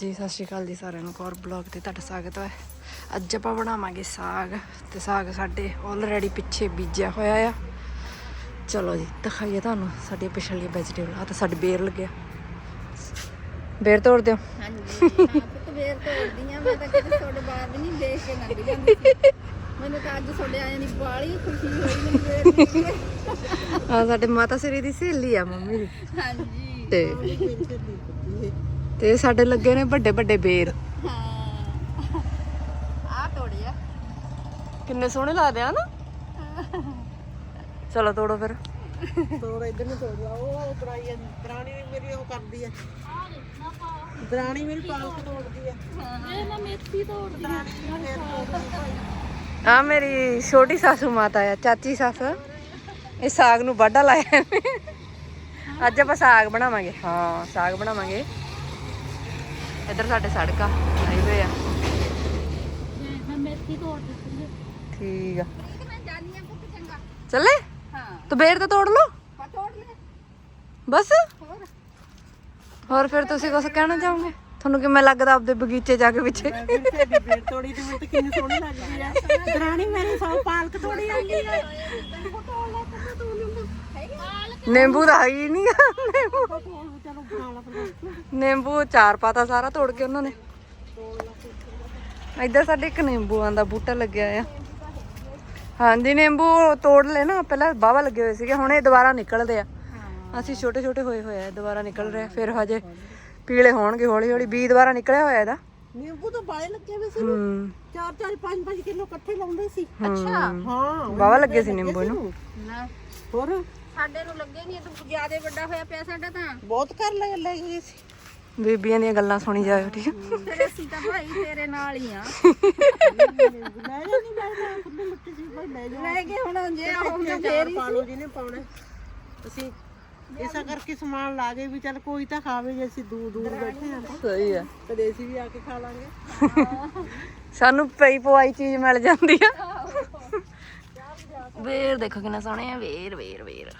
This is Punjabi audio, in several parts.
ਜੀ ਸਤਿ ਸ਼੍ਰੀ ਅਕਾਲ ਜੀ ਸਾਰਿਆਂ ਨੂੰ ਕੌਰ ਬਲੌਗ ਤੇ ਤੁਹਾਡਾ ਸਵਾਗਤ ਹੈ। ਅੱਜ ਆਪਾਂ ਬਣਾਵਾਂਗੇ ਸਾਗ ਤੇ ਸਾਗ ਸਾਡੇ ਆਲਰੇਡੀ ਪਿੱਛੇ ਬੀਜਿਆ ਹੋਇਆ ਆ। ਚਲੋ ਜੀ ਦਿਖਾਈਏ ਤੁਹਾਨੂੰ ਸਾਡੀ ਪਿਛਲੀ ਵੈਜੀਟੇਬਲ ਆ ਤਾਂ ਸਾਡੇ ਬੇਰ ਲੱਗਿਆ ਬੇਰ ਤੋੜ ਦਿਓ। ਹਾਂਜੀ ਪੁੱਤ ਵੇਰ ਤੋੜਦੀਆਂ ਮੈਂ ਤਾਂ ਕਿਤੇ ਤੁਹਾਡੇ ਬਾਅਦ ਨਹੀਂ ਦੇਖ ਕੇ ਲੰਘ ਜਾਂਦੀ ਮੈਨੂੰ ਤਾਂ ਅੱਜ ਤੁਹਾਡੇ ਆਏ ਨਹੀਂ ਬਾਲੀ ਖੁਸ਼ੀ ਹੋਈ ਮੈਨੂੰ ਦੇਖ ਕੇ। ਆ ਸਾਡੇ ਮਾਤਾ ਸ੍ਰੀ ਦੀ ਸਹੇਲੀ ਆ ਮੰਮੀ ਦੀ। ਹਾਂਜੀ ਤੇ ਤੇ ਸਾਡੇ ਲੱਗੇ ਨੇ ਵੱਡੇ ਵੱਡੇ ਬੇਰ। ਹਾਂ। ਆ। ਤੋੜਿਆ ਕਿੰਨੇ ਸੋਹਣੇ ਲੱਗਦੇ ਆ ਨਾ। ਚਲੋ ਤੋੜੋ ਫਿਰ। ਤੋੜ ਇਧਰ ਨੂੰ ਤੋੜ। ਲਾ ਉਹ ਦਰਾਣੀ ਵੀ ਮੇਰੀ ਉਹ ਕਰਦੀ ਆ। ਦਰਾਣੀ ਮੇਰੀ ਪਾਲਕ ਤੋੜਦੀ ਆ। ਇਹ ਨਾ ਮੇਥੀ ਤੋੜਦੀ ਆ। ਮੇਰੀ ਛੋਟੀ ਸਾਸੂ ਮਾਤਾ ਆ ਚਾਚੀ ਸੱਸ। ਇਹ ਸਾਗ ਨੂੰ ਵਾਢਾ ਲਾਇਆ। ਅੱਜ ਆਪਾਂ ਸਾਗ ਬਣਾਵਾਂਗੇ। ਹਾਂ ਸਾਗ ਬਣਾਵਾਂਗੇ। ਇੱਧਰ ਸਾਡੇ ਸੜਕਾਂ ਹੋਏ ਆ ਠੀਕ ਆ। ਮੈਂ ਜਾਨੀ ਆ। ਪੁੱਤ ਚੰਗਾ ਚੱਲੇ? ਹਾਂ। ਤੂੰ ਬੇਰ ਤਾਂ ਤੋੜ ਲਓ। ਪਾ ਤੋੜ ਲੈ। ਬਸ? ਹੋਰ? ਹੋਰ ਫਿਰ ਤੁਸੀਂ ਕੁਝ ਕਹਿਣਾ ਚਾਹੋਗੇ? ਤੁਹਾਨੂੰ ਕਿਵੇਂ ਲੱਗਦਾ ਆਪਦੇ ਬਗੀਚੇ ਜਾ ਕੇ ਪਿੱਛੇ? ਬੇੜ ਤੋੜੀ ਤੇ ਮੈਨੂੰ ਤਾਂ ਕਿੰਨੀ ਸੋਹਣੀ ਲੱਗਦੀ ਆ। ਦਰਾਣੀ ਮੇਰੀ ਸੌ ਪਾਲਕ ਤੋੜੀ ਆਂਦੀ ਆ। ਨਿੰਬੂ ਤਾਂ ਹੈ ਹੀ ਨਹੀਂ ਨਿੰਬੂ। ਚਲੋ ਬਣਾ ਲਾ ਫਿਰ ਨਿੰਬੂ ਚਾਰ ਪਾਤਾ ਸਾਰਾ ਤੋੜ ਕੇ ਉਹਨਾਂ ਨੇ। ਇੱਧਰ ਸਾਡੇ ਇੱਕ ਨਿੰਬੂਆਂ ਦਾ ਬੂਟਾ ਲੱਗਿਆ ਆ। ਹਾਂਜੀ ਨਿੰਬੂ ਤੋੜ ਲੈ ਨਾ ਪਹਿਲਾਂ ਬਾਵਾ ਲੱਗੇ ਹੋਏ ਸੀਗੇ ਹੁਣ ਇਹ ਦੁਬਾਰਾ ਨਿਕਲਦੇ ਆ। ਅਸੀਂ ਛੋਟੇ ਛੋਟੇ ਹੋਏ ਹੋਏ ਆ ਦੁਬਾਰਾ ਨਿਕਲ ਰਹੇ ਆ, ਫਿਰ ਹਜੇ ਪੀਲੇ ਹੋਣਗੇ ਹੌਲੀ ਹੌਲੀ ਬੀ ਦੁਬਾਰਾ ਨਿਕਲਿਆ ਹੋਇਆ ਇਹਦਾ। ਨਿੰਬੂ ਤਾਂ ਬਾਲੇ ਲੱਗੇ ਹੋਏ ਸੀ ਹੂੰ। ਚਾਰ ਚਾਰ ਪੰਜ ਪੰਜ ਕਿਲੋ ਇਕੱਠੇ ਲਾਉਂਦੇ ਸੀ। ਅੱਛਾ। ਹਾਂ ਬਾਵਾ ਲੱਗੇ ਸੀ ਨਿੰਬੂ ਨਾ ਹੋਰ? ਸਾਡੇ ਨੂੰ ਲੱਗੇ ਨਹੀਂ ਤੂੰ ਜਿਆਦੇ ਵੱਡਾ ਹੋਇਆ ਪਿਆ ਸਾਡਾ ਤਾਂ। ਬਹੁਤ ਕਰ ਲੈ ਲੈ ਗਏ ਸੀ। ਬੀਬੀਆਂ ਦੀਆਂ ਗੱਲਾਂ ਸੁਣੀ ਜਾਇਓ ਠੀਕ ਆ ਫਿਰ ਅਸੀਂ ਤਾਂ ਭਾਈ ਤੇਰੇ ਨਾਲ ਹੀ ਆ। ਲੈ ਜਾ ਨਹੀਂ ਲੈ ਜਾ ਖੁੱਲੇ ਲੱਗੇ ਸੀ ਭਾਈ ਲੈ ਜਾ ਲੈ ਕੇ ਹੁਣ ਜੇ ਆਉਂਦੇ ਫੇਰ ਪਾਉਣਾ। ਅਸੀਂ ਇਸਾ ਕਰਕੇ ਸਮਾਨ ਲਾ ਗਏ ਵੀ ਚੱਲ ਕੋਈ ਤਾਂ ਖਾਵੇ ਜੇ ਅਸੀਂ ਦੂਰ ਦੂਰ ਬੈਠੇ ਹਾਂ ਤਾਂ। ਸਹੀ ਆ ਕਦੇ ਅਸੀਂ ਵੀ ਆ ਕੇ ਖਾ ਲਾਂਗੇ। ਸਾਨੂੰ ਪਈ ਪਵਾਈ ਚੀਜ਼ ਮਿਲ ਜਾਂਦੀ ਆ। ਵੇਰ ਦੇਖੋ ਕਿੰਨਾ ਸੋਹਣੇ ਆ ਵੇਰ ਵੇਰ ਵੇਰ।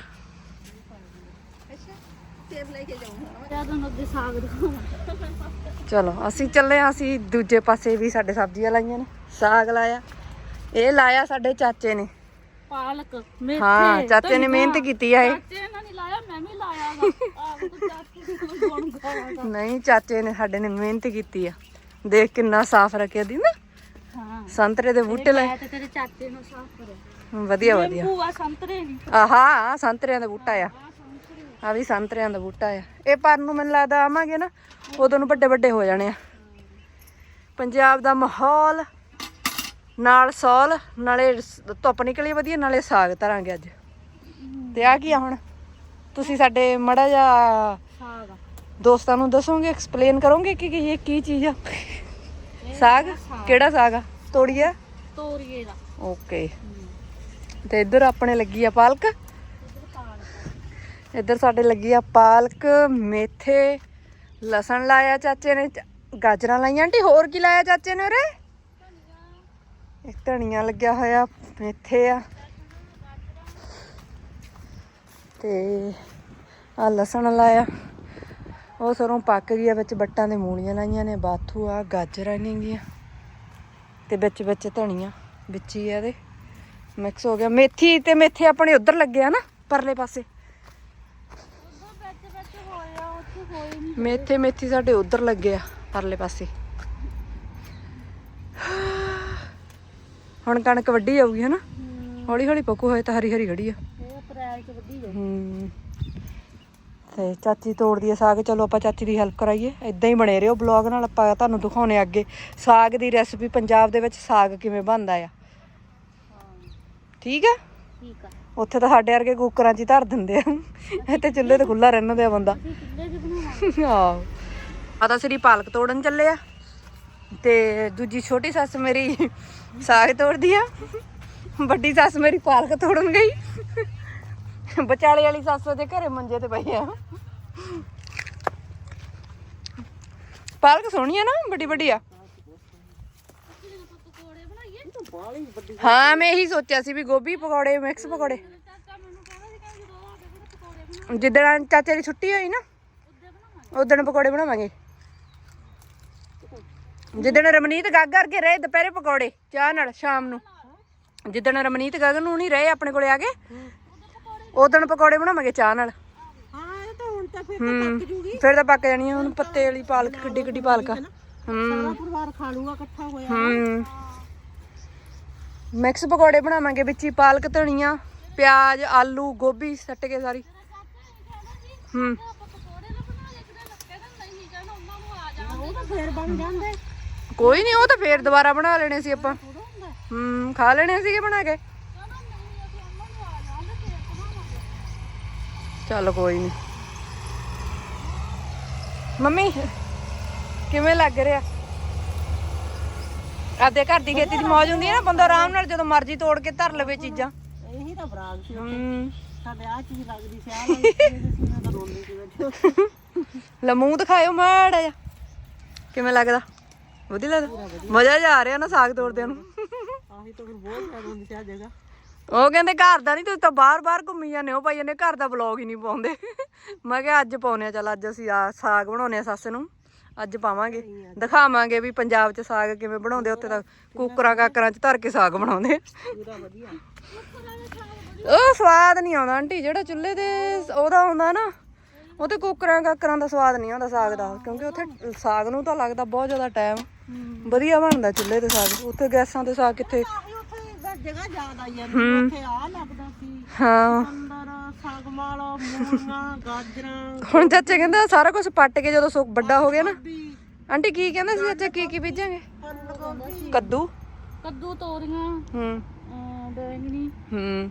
ਚਲੋ ਅਸੀਂ ਚੱਲੇ ਹਾਂ ਅਸੀਂ ਦੂਜੇ ਪਾਸੇ ਵੀ ਸਾਡੇ ਸਬਜ਼ੀਆਂ ਲਾਈਆਂ ਨੇ ਸਾਗ ਲਾਇਆ। ਇਹ ਲਾਇਆ ਸਾਡੇ ਚਾਚੇ ਨੇ। ਪਾਲਕ ਹਾਂ ਚਾਚੇ ਨੇ ਮਿਹਨਤ ਕੀਤੀ ਆ ਇਹ। ਤੇ ਇਹਨਾਂ ਨੇ ਲਾਇਆ ਮੈਂ ਵੀ ਲਾਇਆ ਵਾ। ਆਪ ਤਾਂ ਚਾਚੀ ਨੂੰ ਗੁਣ ਨਹੀਂ ਚਾਚੇ ਨੇ ਸਾਡੇ ਨੇ ਮਿਹਨਤ ਕੀਤੀ ਆ। ਦੇਖ ਕਿੰਨਾ ਸਾਫ਼ ਰੱਖਿਆ ਦੀ ਨਾ। ਹਾਂ। ਸੰਤਰੇ ਦੇ ਬੂਟੇ ਲਾਏ। ਤੇ ਤੇਰੇ ਚਾਚੇ ਨੂੰ ਸਾਫ਼ ਕਰਿਆ। ਵਧੀਆ ਵਧੀਆ। ਭੂਆ ਸੰਤਰੇ ਨਹੀਂ ਆਹਾ ਆਹ ਸੰਤਰਿਆਂ ਦਾ ਬੂਟਾ ਆ। ਆ। ਵੀ ਸੰਤਰਿਆਂ ਦਾ ਬੂਟਾ ਆ। ਇਹ ਪਰ ਨੂੰ ਮੈਨੂੰ ਲੱਗਦਾ ਆਵਾਂਗੇ ਨਾ ਉਦੋਂ ਨੂੰ ਵੱਡੇ ਵੱਡੇ ਹੋ ਜਾਣੇ ਆ। ਪੰਜਾਬ ਦਾ ਮਾਹੌਲ ਨਾਲ ਸੌਲ ਨਾਲੇ ਧੁੱਪ ਨਿਕਲੀ ਵਧੀਆ ਨਾਲੇ ਸਾਗ ਧਰਾਂਗੇ ਅੱਜ। ਤੇ ਆ ਕੀ ਆ ਹੁਣ? ਤੁਸੀਂ ਸਾਡੇ ਮੜਾ ਜਾ ਸਾਗ ਦੋਸਤਾਂ ਨੂੰ ਦੱਸੋਗੇ ਐਕਸਪਲੇਨ ਕਰੋਗੇ ਕਿ ਕੀ ਇਹ ਕੀ ਚੀਜ਼ ਆ? ਸਾਗ? ਕਿਹੜਾ ਸਾਗ? ਆ? ਤੋੜੀਆ ਤੋਰੀਏ ਦਾ। ਓਕੇ ਤੇ ਇੱਧਰ ਆਪਣੇ ਲੱਗੀ ਆ ਪਾਲਕ। ਇੱਧਰ ਸਾਡੇ ਲੱਗੀ ਆ ਪਾਲਕ, ਮੇਥੇ, ਲਸਣ ਲਾਇਆ ਚਾਚੇ ਨੇ ਗਾਜਰਾਂ ਲਾਈਆਂ। ਆਂਟੀ, ਹੋਰ ਕੀ ਲਾਇਆ ਚਾਚੇ ਨੇ ਉਰੇ? ਇੱਕ ਧਨੀਆ ਲੱਗਿਆ ਹੋਇਆ, ਮੇਥੇ ਆ। ਤੇ ਆ ਲਸਣ ਲਾਇਆ। ਉਹ ਸਰੋਂ ਪੱਕ ਗਈ ਆ, ਵਿੱਚ ਬੱਟਾਂ ਦੇ ਮੂਲੀਆਂ ਲਾਈਆਂ ਨੇ, ਬਾਥੂ ਆ, ਗਾਜਰਾਂ ਨੇਗੀਆਂ ਤੇ ਵਿੱਚ ਵਿੱਚ ਧਨੀਆ, ਵਿੱਚ ਹੀ ਆ ਇਹਦੇ। ਮਿਕਸ ਹੋ ਗਿਆ। ਮੇਥੀ ਤੇ ਮੇਥੇ ਆਪਣੇ ਉਧਰ ਲੱਗੇ ਆ ਨਾ, ਪਰਲੇ ਪਾਸੇ। ਮੇਥੇ ਮੇਥੀ ਸਾਡੇ ਉਧਰ ਲੱਗੇ ਆ, ਪਰਲੇ ਪਾਸੇ। ਹੁਣ ਕਣਕ ਵੱਢੀ ਜਾਊਗੀ, ਹਨਾ? ਹੌਲੀ ਹੌਲੀ ਪੱਕੂ ਹੋਏ ਤਾਂ ਹਰੀ ਹਰੀ ਖੜੀ ਆ। ਇਹ ਅਪ੍ਰੈਲ ਚ ਵੱਡੀ ਗਈ ਤੇ ਚਾਚੀ ਤੋੜਦੀ ਆ ਸਾਗ। ਚਲੋ ਆਪਾਂ ਚਾਚੀ ਦੀ ਹੈਲਪ ਕਰਾਈਏ। ਇਦਾਂ ਹੀ ਬਣੇ ਰਹੋ। ਬਲੌਗ ਨਾਲ ਆਪਾਂ ਤੁਹਾਨੂੰ ਦਿਖਾਉਣੇ ਅੱਗੇ। ਸਾਗ ਦੀ ਰੈਸਪੀ ਪੰਜਾਬ ਦੇ ਵਿੱਚ ਸਾਗ ਕਿਵੇਂ ਬਣਦਾ ਆ। ਠੀਕ ਆ? ਠੀਕ ਆ। ਉੱਥੇ ਤਾਂ ਸਾਡੇ ਵਰਗੇ ਕੁੱਕਰਾਂ 'ਚ ਹੀ ਧਰ ਦਿੰਦੇ ਆ। ਇੱਥੇ ਚੁੱਲ੍ਹੇ ਤੇ ਖੁੱਲਾ ਰਹਿਣ ਦੇ ਆ ਬੰਦਾ। ਅਸੀਂ ਕਿੱਲੇ ਚ ਬਣਾਵਾਂਗੇ ਆਹੋ। ਸ੍ਰੀ ਪਾਲਕ ਤੋੜਨ ਚੱਲੇ ਆ। ਤੇ ਦੂਜੀ ਛੋਟੀ ਸੱਸ ਮੇਰੀ ਸਾਗ ਤੋੜਦੀ ਆ। ਵੱਡੀ ਸੱਸ ਮੇਰੀ ਪਾਲਕ ਤੋੜਨ ਗਈ। ਵਿਚਾਲੇ ਵਾਲੀ ਸੱਸ ਦੇ ਘਰੇ ਮੰਜੇ ਤੇ ਪਈ ਆ। ਪਾਲਕ ਸੋਹਣੀ ਆ ਨਾ ਵੱਡੀ ਵੱਡੀ ਆ। ਵੱਡੀ ਹਾਂ ਮੈਂ ਇਹੀ ਸੋਚਿਆ ਸੀ ਵੀ ਗੋਭੀ ਪਕੌੜੇ ਮਿਕਸ ਪਕੌੜੇ। ਜਿੱਦਣ ਚਾਚੇ ਦੀ ਛੁੱਟੀ ਹੋਈ ਨਾ ਉਦੋਂ ਪਕੌੜੇ ਬਣਾਵਾਂਗੇ। ਜਿੱਦਣ ਰਮਨੀਤ ਗੱਗ ਕਰਕੇ ਰਹੇ ਦੁਪਹਿਰੇ ਪਕੌੜੇ ਚਾਹ ਨਾਲ ਸ਼ਾਮ ਨੂੰ। ਜਿੱਦਣ ਰਮਨੀਤ ਗਗਨ ਨੂੰ ਨਹੀਂ ਰਹੇ ਆਪਣੇ ਕੋਲੇ ਆ ਕੇ ਉਦੋਂ ਪਕੌੜੇ ਬਣਾਵਾਂਗੇ ਚਾਹ ਨਾਲ। ਹਾਂ ਇਹ ਤਾਂ ਹੁਣ ਤਾਂ ਫਿਰ ਤਾਂ ਪੱਕ ਜੂਗੀ। ਫਿਰ ਤਾਂ ਪੱਕ ਜਾਣੀ ਆ ਹੁਣ ਪੱਤੇ ਵਾਲੀ ਪਾਲਕ ਕਿੱਡੀ ਕਿੱਡੀ ਪਾਲਕ ਆ। ਸਾਰਾ ਪਰਿਵਾਰ ਖਾ ਲੂਗਾ ਇਕੱਠਾ ਹੋਇਆ। ਹੂੰ। ਮਿਕਸ ਪਕੌੜੇ ਬਣਾਵਾਂਗੇ ਵਿੱਚ ਹੀ, ਪਾਲਕ ਧਨੀਆ, ਪਿਆਜ਼, ਆਲੂ, ਗੋਭੀ ਸੱਟ ਕੇ ਸਾਰੀ। ਹੂੰ। ਫੇਰ ਬਣ ਜਾਂਦੇ ਕੋਈ ਨਹੀਂ ਉਹ ਤਾਂ ਫੇਰ ਦੁਬਾਰਾ ਬਣਾ ਲੈਣੇ ਸੀ ਆਪਾਂ। ਹੂੰ, ਖਾ ਲੈਣੇ ਸੀਗੇ ਬਣਾ ਕੇ। ਚੱਲ ਕੋਈ ਨਹੀਂ ਮੰਮੀ, ਕਿਵੇਂ ਲੱਗ ਰਿਹਾ? ਆਪਦੇ ਘਰ ਦੀ ਖੇਤੀ ਦੀ ਮੌਜ ਹੁੰਦੀ ਹੈ ਨਾ ਬੰਦਾ ਆਰਾਮ ਨਾਲ ਜਦੋਂ ਮਰਜ਼ੀ ਤੋੜ ਕੇ ਧਰ ਲਵੇ ਚੀਜ਼ਾਂ। ਇਹੀ ਤਾਂ ਬਰਾਗ ਸੀ ਹੂੰ। ਸਾਡੇ ਆ ਚੀਜ਼ ਲੱਗਦੀ ਸੀ ਆ ਲੱਗਦੀ ਸੀ ਨਾ ਰੋਂਦੀ ਸੀ ਬੈਠੇ ਲੈ ਮੂੰਹ ਦਿਖਾਇਓ ਮਾੜਾ ਜਿਹਾ। ਕਿਵੇਂ ਲੱਗਦਾ? ਵਧੀਆ ਲੱਗਦਾ? ਮਜ਼ਾ ਜਿਹਾ ਆ ਰਿਹਾ ਨਾ ਸਾਗ ਤੋੜਦਿਆਂ ਨੂੰ। ਆਹੀ ਤਾਂ ਫਿਰ ਬਹੁਤ ਜ਼ਿਆਦਾ ਹੁੰਦੀ ਸੀ ਆ ਜਗ੍ਹਾ। ਉਹ ਕਹਿੰਦੇ ਘਰ ਦਾ ਨਹੀਂ ਤੁਸੀਂ ਤਾਂ ਬਾਹਰ-ਬਾਹਰ ਘੁੰਮੀ ਜਾਂਦੇ ਹੋ ਭਾਈ ਇਹਨੇ ਘਰ ਦਾ ਵਲੌਗ ਹੀ ਨਹੀਂ ਪਾਉਂਦੇ। ਮੈਂ ਕਿਹਾ ਅੱਜ ਪਾਉਨੇ ਆ ਚੱਲ ਅੱਜ ਅਸੀਂ ਆ ਸਾਗ ਬਣਾਉਨੇ ਆ ਸੱਸ ਨੂੰ। ਅੱਜ ਪਾਵਾਂਗੇ। ਦਿਖਾਵਾਂਗੇ ਵੀ ਪੰਜਾਬ 'ਚ ਸਾਗ ਕਿਵੇਂ ਬਣਾਉਂਦੇ ਉੱਥੇ ਤਾਂ ਕੁੱਕਰਾਂ ਕਾਕਰਾਂ 'ਚ ਧਰ ਕੇ ਸਾਗ ਬਣਾਉਂਦੇ ਪੂਰਾ ਵਧੀਆ। ਉਹ ਸਵਾਦ ਨਹੀਂ ਆਉਂਦਾ ਆਂਟੀ ਜਿਹੜਾ ਚੁੱਲ੍ਹੇ ਤੇ ਉਹਦਾ ਆਉਂਦਾ ਨਾ ਉਹ ਤੇ ਕੁੱਕਰਾਂ ਕਾਕਰਾਂ ਦਾ ਸਵਾਦ ਨਹੀਂ ਆਉਂਦਾ ਸਾਗ ਦਾ ਕਿਉਂਕਿ ਉੱਥੇ ਸਾਗ ਨੂੰ ਤਾਂ ਲੱਗਦਾ ਬਹੁਤ ਜ਼ਿਆਦਾ ਟਾਈਮ ਵਧੀਆ ਬਣਦਾ ਚੁੱਲ੍ਹੇ ਤੇ ਸਾਗ ਉੱਥੇ ਗੈਸਾਂ ਤੇ ਸਾਗ ਕਿੱਥੇ? ਜਗ੍ਹਾ ਯਾਦ ਆਈ ਜਾਂਦੀ ਉੱਥੇ ਆ ਲੱਗਦਾ ਸੀ। ਹਾਂ। ਅੰਦਰ ਸਾਗਮਾਲ ਮੂਲੀਆਂ ਗਾਜਰਾਂ। ਹੁਣ ਚਾਚਾ ਕਹਿੰਦਾ ਸਾਰਾ ਕੁਝ ਪੱਟ ਕੇ ਜਦੋਂ ਸੁੱਕ ਵੱਡਾ ਹੋ ਗਿਆ ਨਾ। ਵੀ ਆਂਟੀ ਕੀ ਕਹਿੰਦਾ ਸੀ ਚਾਚਾ ਕੀ ਕੀ ਬੀਜਾਂਗੇ? ਫੁੱਲ ਗੋਭੀ। ਕੱਦੂ। ਕੱਦੂ ਤੋਰੀਆਂ। ਹੂੰ। ਬੈਂਗਣੀ। ਹੂੰ।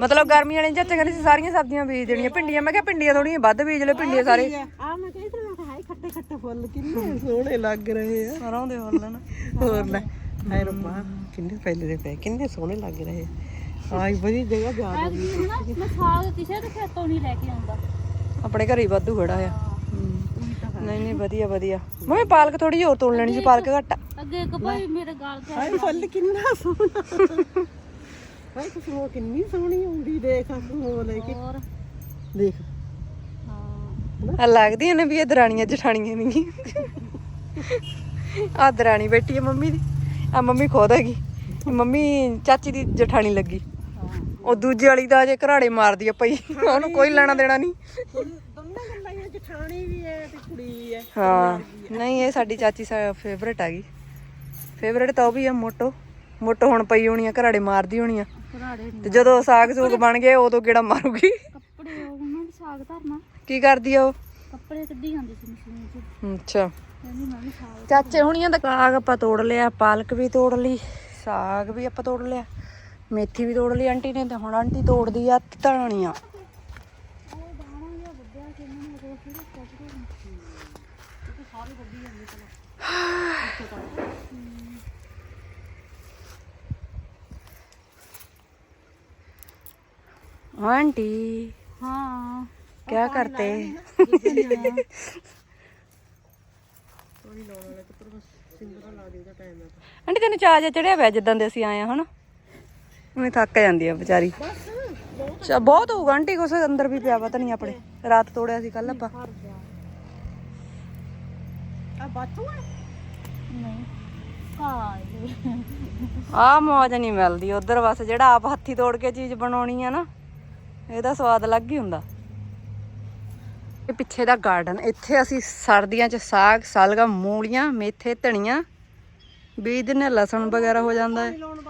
ਮਤਲਬ ਗਰਮੀਆਂ ਵਾਲੇ ਚਾਚਾ ਕਹਿੰਦੇ ਸੀ ਸਾਰੀਆਂ ਸਬਜ਼ੀਆਂ ਬੀਜ ਦੇਣੀਆਂ। ਭਿੰਡੀਆਂ ਮੈਂ ਕਿਹਾ ਭਿੰਡੀਆਂ ਥੋੜੀਆਂ ਵੱਧ ਬੀਜ ਲੈ ਭਿੰਡੀਆਂ ਸਾਰੇ। ਆ? ਮੈਂ ਕਹਿੰਦੀ ਮੈਂ ਕਿਹਾ ਹਾਏ ਖੱਟੇ ਖੱਟੇ ਫੁੱਲ ਕਿੰਨੇ ਸੋਹਣੇ ਲੱਗ ਰਹੇ ਆ। ਸਾਰਾਂ ਦੇ ਹੋਰ ਲੈਣਾ ਹੋਰ ਲੈ। ਹਾਏ ਰੱਬਾ ਕਿੰਨੇ ਪਏ ਕਿੰਨੇ ਸੋਹਣੇ ਲੱਗ ਰਹੇ ਆ। ਆਈ ਬੜੀ ਜਗ੍ਹਾ ਯਾਦ ਆ ਗਈ ਹਨਾ ਮੈਂ ਸਾਗ ਕਿਸੇ ਦੇ ਖੇਤੋਂ ਨਹੀਂ ਲੈ ਕੇ ਆਉਂਦਾ। ਆਪਣੇ ਘਰੇ ਹੀ ਵਾਧੂ ਖੜਾ ਆ। ਨਹੀਂ ਨਹੀਂ ਵਧੀਆ ਵਧੀਆ। ਮੈਂ ਪਾਲਕ ਥੋੜੀ ਹੋਰ ਤੋੜ ਲੈਣੀ ਸੀ ਪਾਲਕ ਘੱਟ ਅੱਗੇ ਇੱਕ ਭਾਈ ਮੇਰੇ ਗਾਲ ਤੇ ਹਾਏ ਫੁੱਲ ਕਿੰਨਾ ਸੋਹਣਾ। ਹਾਏ ਖੁਸ਼ਬੂ ਕਿੰਨੀ ਸੋਹਣੀ ਹੁੰਦੀ ਦੇਖ ਖੁਸ਼ਬੂ ਲੈ ਕੇ। ਹੋਰ? ਦੇਖ। ਹਾਂ। ਆ ਲੱਗਦੀਆਂ ਨੇ ਵੀ ਇਹ ਦਰਾਣੀਆਂ ਜਠਾਣੀਆਂ ਨਹੀਂ ਆ ਦਰਾਣੀ ਬੈਠੀ ਹੈ ਮੰਮੀ ਦੀ। ਆ ਮੰਮੀ ਖੁਦ ਹੈਗੀ। ਮੰਮੀ ਚਾਚੀ ਦੀ ਜਠਾਣੀ ਲੱਗੀ। ਉਹ ਦੂਜੇ ਵਾਲੀ ਦਾ ਜੇ ਘਰਾੜੇ ਮਾਰਦੀ ਆ ਪਈ ਉਹਨੂੰ ਕੋਈ ਲੈਣਾ ਦੇਣਾ ਨਹੀਂ। ਦੋਨਾਂ ਗੱਲਾਂ ਹੀ ਆ, ਜਠਾਣੀ ਵੀ ਹੈ ਤੇ ਕੁੜੀ ਵੀ ਹੈ। ਹਾਂ ਨਹੀਂ ਇਹ ਸਾਡੀ ਚਾਚੀ ਫੇਵਰੇਟ ਹੈਗੀ। ਫੇਵਰੇਟ ਤਾਂ ਉਹ ਵੀ ਆ ਮੋਟੋ। ਮੋਟੋ ਹੁਣ ਪਈ ਹੋਣੀ ਆ ਘਰਾੜੇ ਮਾਰਦੀ ਹੋਣੀ ਆ। ਘਰਾੜੇ ਤੇ ਜਦੋਂ ਸਾਗ ਸੂਗ ਬਣ ਗਏ ਉਦੋਂ ਕਿਹੜਾ ਮਾਰੂਗੀ? ਕੱਪੜੇ ਉਹਨਾਂ ਦੇ ਸਾਗ ਧਰਨਾ। ਕੀ ਕਰਦੀ ਆ ਉਹ? ਕੱਪੜੇ ਕੱਢੀ ਜਾਂਦੀ ਸੀ ਮਸ਼ੀਨ 'ਚ। ਅੱਛਾ। ਚਾਚੇ ਹੁਣੀਆਂ ਦਾ ਸਾਗ ਆਪਾਂ ਤੋੜ ਲਿਆ ਪਾਲਕ ਵੀ ਤੋੜ ਲਈ ਸਾਗ ਵੀ ਆਪਾਂ ਤੋੜ ਲਿਆ ਮੇਥੀ ਵੀ ਤੋੜ ਲਈ ਆਂਟੀ ਨੇ ਤੇ ਹੁਣ ਆਂਟੀ ਤੋੜਦੀ ਆ ਧਣੀਆਂ। ਆਂਟੀ ਹਾਂ ਕੀ ਕਰਤੇ? ਕੋਈ ਲਾਉਣ ਵਾਲਾ ਤੇ ਪਰ ਬਸ ਸਿੰਦਰਾ ਲਾ ਦੇਗਾ ਟਾਈਮ ਨਾਲ ਆਂਟੀ ਤੈਨੂੰ ਚਾਹ ਜਿਹਾ ਚੜਿਆ ਪਿਆ ਜਿੱਦਾਂ ਦੇ ਅਸੀਂ ਆਏ ਆ ਹਨਾ? ਮੈਂ ਥੱਕ ਜਾਂਦੀ ਆ ਵਿਚਾਰੀ। ਚਾ ਬਹੁਤ ਹੋਊਗਾ ਆਂਟੀ ਕੁਛ ਅੰਦਰ ਵੀ ਪਿਆ ਪਤਾ ਨਹੀਂ ਆਪਣੇ। ਰਾਤ ਤੋੜਿਆ ਸੀ ਕੱਲ ਆਪਾਂ। ਆ ਬਾਤੂ ਹੈ ਨਹੀਂ। ਕਾਏ ਆਹ ਮੌਜ ਨਹੀਂ ਮਿਲਦੀ ਉਧਰ ਬਸ ਜਿਹੜਾ ਆਪ ਹੱਥੀ ਤੋੜ ਕੇ ਚੀਜ਼ ਬਣਾਉਣੀ ਆ ਨਾ ਇਹਦਾ ਸਵਾਦ ਅਲੱਗ ਹੀ ਹੁੰਦਾ। ਇਹ ਪਿੱਛੇ ਦਾ ਗਾਰਡਨ ਇੱਥੇ ਅਸੀਂ ਸਰਦੀਆਂ 'ਚ ਸਾਗ ਸਾਲਗਾ ਮੂਲੀਆਂ ਮੇਥੇ ਧਨੀਆ ਬੀਜ ਦਿੰਦੇ ਹਾਂ, ਲਸਣ ਵਗੈਰਾ ਹੋ ਜਾਂਦਾ ਹੈ। ਲਾਉਣ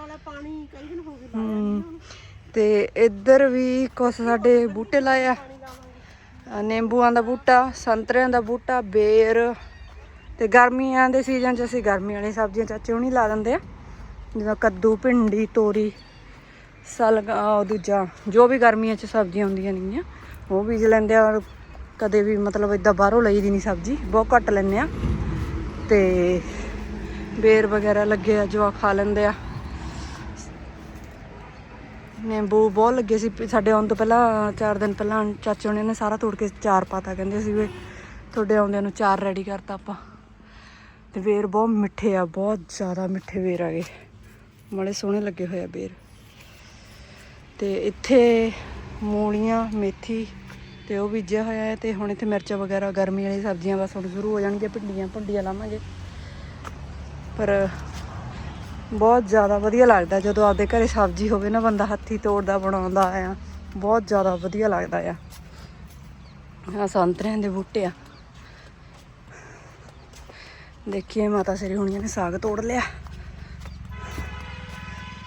ਤੇ ਇੱਧਰ ਵੀ ਕੁਛ ਸਾਡੇ ਬੂਟੇ ਲਾਏ ਆ। ਨਿੰਬੂਆਂ ਦਾ ਬੂਟਾ ਸੰਤਰਿਆਂ ਦਾ ਬੂਟਾ ਬੇਰ ਤੇ ਗਰਮੀਆਂ ਦੇ ਸੀਜ਼ਨ 'ਚ ਅਸੀਂ ਗਰਮੀ ਵਾਲੀਆਂ ਸਬਜ਼ੀਆਂ ਚਾਚੇ ਹੁਣੀ ਲਾ ਦਿੰਦੇ ਆ। ਜਿਵੇਂ ਕੱਦੂ ਭਿੰਡੀ ਤੋਰੀ ਸਲਗਾ ਦੂਜਾ ਜੋ ਵੀ ਗਰਮੀਆਂ 'ਚ ਸਬਜ਼ੀਆਂ ਹੁੰਦੀਆਂ ਨੇਗੀਆਂ ਉਹ ਬੀਜ ਲੈਂਦੇ ਆ। ਔਰ ਕਦੇ ਵੀ ਮਤਲਬ ਇਦਾਂ ਬਾਹਰੋਂ ਲਈ ਦੀ ਨਹੀਂ ਸਬਜ਼ੀ, ਬਹੁਤ ਘੱਟ ਲੈਂਦੇ ਆ। ਤੇ ਬੇਰ ਵਗੈਰਾ ਲੱਗੇ ਆ ਜੋ ਖਾ ਲੈਂਦੇ ਆ। ਨਿੰਬੂ ਬਹੁਤ ਲੱਗੇ ਸੀ ਸਾਡੇ ਆਉਣ ਤੋਂ ਪਹਿਲਾਂ, ਚਾਰ ਦਿਨ ਪਹਿਲਾਂ ਚਾਚੇ ਹੋਣੇ ਨੇ ਸਾਰਾ ਤੋੜ ਕੇ ਚਾਰ ਪਾਤਾ, ਕਹਿੰਦੇ ਸੀ ਵੀ ਤੁਹਾਡੇ ਆਉਂਦਿਆਂ ਨੂੰ ਚਾਰ ਰੈਡੀ ਕਰਤਾ ਆਪਾਂ। ਤੇ ਵੇਰ ਬਹੁਤ ਮਿੱਠੇ ਆ, ਬਹੁਤ ਜ਼ਿਆਦਾ ਮਿੱਠੇ ਵੇਰ ਆ ਗਏ ਬੜੇ ਸੋਹਣੇ ਲੱਗੇ ਹੋਏ ਆ ਵੇਰ ਤੇ ਇੱਥੇ ਮੂਲੀਆਂ, ਮੇਥੀ ਤੇ ਉਹ ਬੀਜਿਆ ਹੋਇਆ ਹੈ ਤੇ ਹੁਣ ਇੱਥੇ ਮਿਰਚਾਂ ਵਗੈਰਾ ਗਰਮੀ ਵਾਲੀ ਸਬਜ਼ੀਆਂ ਬਸ ਹੁਣ ਸ਼ੁਰੂ ਹੋ ਜਾਣਗੀਆਂ ਭਿੰਡੀਆਂ ਭਿੰਡੀਆਂ ਲਾਵਾਂਗੇ। ਪਰ ਬਹੁਤ ਜ਼ਿਆਦਾ ਵਧੀਆ ਲੱਗਦਾ ਜਦੋਂ ਆਪਦੇ ਘਰੇ ਸਬਜ਼ੀ ਹੋਵੇ ਨਾ ਬੰਦਾ ਹੱਥੀ ਤੋੜਦਾ ਬਣਾਉਂਦਾ ਆ। ਬਹੁਤ ਜ਼ਿਆਦਾ ਵਧੀਆ ਲੱਗਦਾ ਆ। ਆ ਸੰਤਰਿਆਂ ਦੇ ਬੂਟੇ ਆ। ਦੇਖੀਏ ਮਾਤਾ ਸਰੀ ਹੁਣੀਆਂ ਨੇ ਸਾਗ ਤੋੜ ਲਿਆ।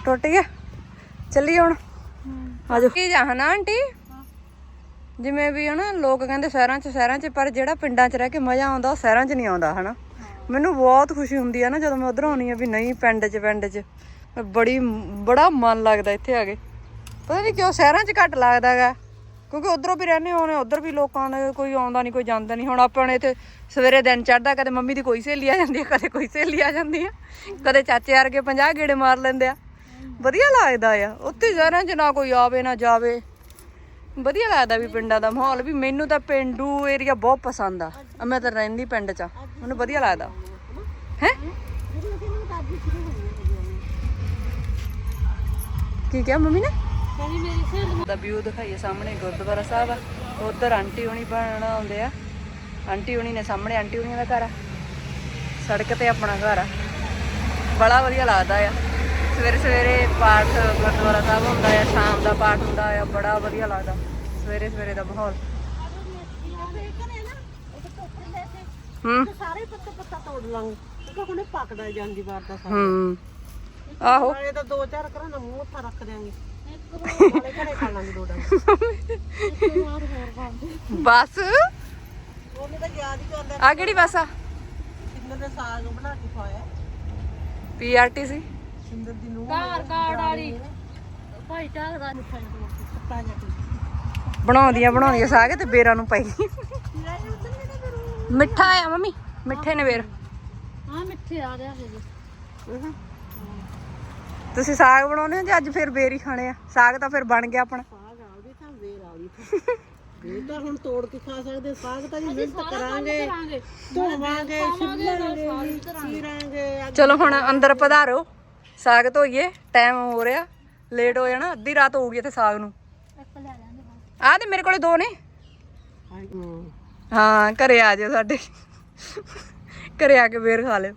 ਟੁੱਟ ਗਿਆ? ਚੱਲੀਏ ਹੁਣ। ਆਜੋ। ਕੀ ਜਾ ਹਨਾ ਆਂਟੀ? ਜਿਵੇਂ ਵੀ ਹਨਾ ਲੋਕ ਕਹਿੰਦੇ ਸ਼ਹਿਰਾਂ 'ਚ ਸ਼ਹਿਰਾਂ 'ਚ ਪਰ ਜਿਹੜਾ ਪਿੰਡਾਂ 'ਚ ਰਹਿ ਕੇ ਮਜ਼ਾ ਆਉਂਦਾ ਉਹ ਸ਼ਹਿਰਾਂ 'ਚ ਨਹੀਂ ਆਉਂਦਾ ਹਨਾ। ਮੈਨੂੰ ਬਹੁਤ ਖੁਸ਼ੀ ਹੁੰਦੀ ਆ ਨਾ ਜਦੋਂ ਮੈਂ ਉਧਰ ਆਉਣੀ ਆ ਵੀ ਨਹੀਂ ਪਿੰਡ 'ਚ ਪਿੰਡ 'ਚ। ਬੜੀ ਬੜਾ ਮਨ ਲੱਗਦਾ ਇੱਥੇ ਆ ਕੇ। ਪਤਾ ਨਹੀਂ ਕਿਉਂ ਸ਼ਹਿਰਾਂ 'ਚ ਘੱਟ ਲੱਗਦਾ ਹੈਗਾ। ਕਿਉਂਕਿ ਉਧਰੋਂ ਵੀ ਰਹਿੰਦੇ ਹੋਣੇ ਉਧਰ ਵੀ ਲੋਕਾਂ ਦਾ ਕੋਈ ਆਉਂਦਾ ਨਹੀਂ ਕੋਈ ਜਾਂਦਾ ਨਹੀਂ ਹੁਣ ਆਪਾਂ ਨੇ ਇੱਥੇ ਸਵੇਰੇ ਦਿਨ ਚੜਦਾ ਕਦੇ ਮੰਮੀ ਦੀ ਕੋਈ ਸਹੇਲੀ ਆ ਜਾਂਦੀ ਆ ਕਦੇ ਕੋਈ ਸਹੇਲੀ ਆ ਜਾਂਦੀ ਆ। ਕਦੇ ਚਾਚੇ ਵਰਗੇ 50 ਗੇੜੇ ਮਾਰ ਲੈਂਦੇ ਆ। ਵਧੀਆ ਲੱਗਦਾ ਆ। ਉੱਥੇ ਸ਼ਹਿਰਾਂ 'ਚ ਨਾ ਕੋਈ ਆਵੇ ਨਾ ਜਾਵੇ। ਵਧੀਆ ਲੱਗਦਾ ਵੀ ਪਿੰਡਾਂ ਦਾ ਮਾਹੌਲ, ਵੀ ਮੈਨੂੰ ਤਾਂ ਪਿੰਡੂ ਏਰੀਆ ਬਹੁਤ ਪਸੰਦ ਆ। ਆ ਮੈਂ ਤਾਂ ਰਹਿੰਦੀ ਪਿੰਡ 'ਚ ਆ। ਮੈਨੂੰ ਵਧੀਆ ਲੱਗਦਾ। ਹੈ? ਕੀ ਕਿਹਾ ਮੰਮੀ ਨੇ? ਦਾ ਵਿਊ ਦਿਖਾਈਏ ਸਾਹਮਣੇ, ਗੁਰਦੁਆਰਾ ਸਾਹਿਬ ਆ। ਉਧਰ ਆਂਟੀ ਹੋਣੀ ਬਣਾਉਂਦੇ ਆ। ਆਂਟੀ ਹੋਣੀ ਨੇ ਸਾਹਮਣੇ, ਆਂਟੀ ਹੋਣੀਆਂ ਦਾ ਘਰ ਆ। ਸੜਕ ਤੇ ਆਪਣਾ ਘਰ ਆ। ਬੜਾ ਵਧੀਆ ਲੱਗਦਾ ਆ। ਸਵੇਰੇ ਸਵੇਰੇ ਪਾਠ ਗੁਰਦੁਆਰਾ ਸਾਹਿਬ ਹੁੰਦਾ ਆ ਸ਼ਾਮ ਦਾ ਪਾਠ ਹੁੰਦਾ ਆ ਬੜਾ ਵਧੀਆ ਲੱਗਦਾ ਸਵੇਰੇ ਸਵੇਰੇ ਦਾ ਮਾਹੌਲ। ਹੂੰ। ਸਾਰੇ ਪੱਤਾ ਪੱਤਾ ਤੋੜ ਲਾਂਗੇ ਕਿਉਂਕਿ ਹੁਣੇ ਪੱਕਦਾ ਜਾਂਦੀ ਵਾਰ ਦਾ ਸਾਗ ਹੂੰ। ਆਹੋ। ਨਾਲੇ ਤਾਂ ਦੋ ਚਾਰ ਘਰਾਂ ਦਾ ਮੂੰਹ ਉੱਥਾ ਰੱਖ ਦਿਆਂਗੇ। ਨਾਲੇ ਘਰੇ ਖਾ ਲਾਂਗੇ ਦੋ ਡੰਗ। ਬਸ। ਉਹਨੇ ਤਾਂ ਯਾਦ ਹੀ ਕਰ ਲਿਆ ਆ ਕਿਹੜੀ ਬੱਸ ਆ? ਸਿੰਦਰ ਨੇ ਸਾਗ ਬਣਾ ਕੇ ਖਵਾਇਆ ਪੀਆਰਟੀਸੀ ਸਿੰਦਰ ਦੀ ਨੂੰਹ ਘਰ ਗਾੜ ਵਾਲੀ। ਭਾਈ ਟਾਕ ਦਾ ਨਿੱਖਾ ਜਿਹਾ ਪੱਤਾ ਜਾ ਬਣਾਉਂਦੀਆਂ ਬਣਾਉਂਦੀਆਂ ਸਾਗ ਤੇ ਬੇਰਾਂ ਨੂੰ ਪਈ। ਮਿੱਠਾ ਆ ਮੰਮੀ ਮਿੱਠੇ ਨੇ ਬੇਰ। ਹਾਂ ਮਿੱਠੇ ਆ ਰਿਹਾ ਜੀ ਤੁਸੀਂ ਸਾਗ ਬਣਾਉਨੇ ਹੋ ਜਾਂ ਅੱਜ ਫਿਰ ਬੇਰ ਹੀ ਖਾਣੇ ਆ? ਸਾਗ ਤਾਂ ਫਿਰ ਬਣ ਗਿਆ ਆਪਣਾ। ਸਾਗ ਆ ਉਹਦੀ ਤਾਂ ਵੇਰ ਆ ਉਹਦੀ ਤਾਂ। ਇਹ ਤਾਂ ਹੁਣ ਤੋੜ ਕੇ ਖਾ ਸਕਦੇ ਸਾਗ ਤਾਂ ਜੀ ਮਿਹਨਤ ਕਰਾਂਗੇ। ਕਰਾਂਗੇ। ਧੋਵਾਂਗੇ ਛਿੱਲਾਂਗੇ ਚੀਰਾਂਗੇ ਚਲੋ ਹੁਣ ਅੰਦਰ ਪਧਾਰੋ। ਸਾਗ ਧੋਈਏ ਟਾਈਮ ਹੋ ਰਿਹਾ ਲੇਟ ਹੋ ਜਾਣਾ, ਅੱਧੀ ਰਾਤ ਹੋਊਗੀ ਇੱਥੇ ਸਾਗ ਨੂੰ। ਆ ਤੇ ਮੇਰੇ ਕੋਲੇ ਦੋ ਨੇ। ਹਾਂ, ਘਰੇ ਆ ਜਾਓ ਸਾਡੇ। ਘਰੇ ਆ ਕੇ ਬੇਰ ਖਾ ਲਿਓ।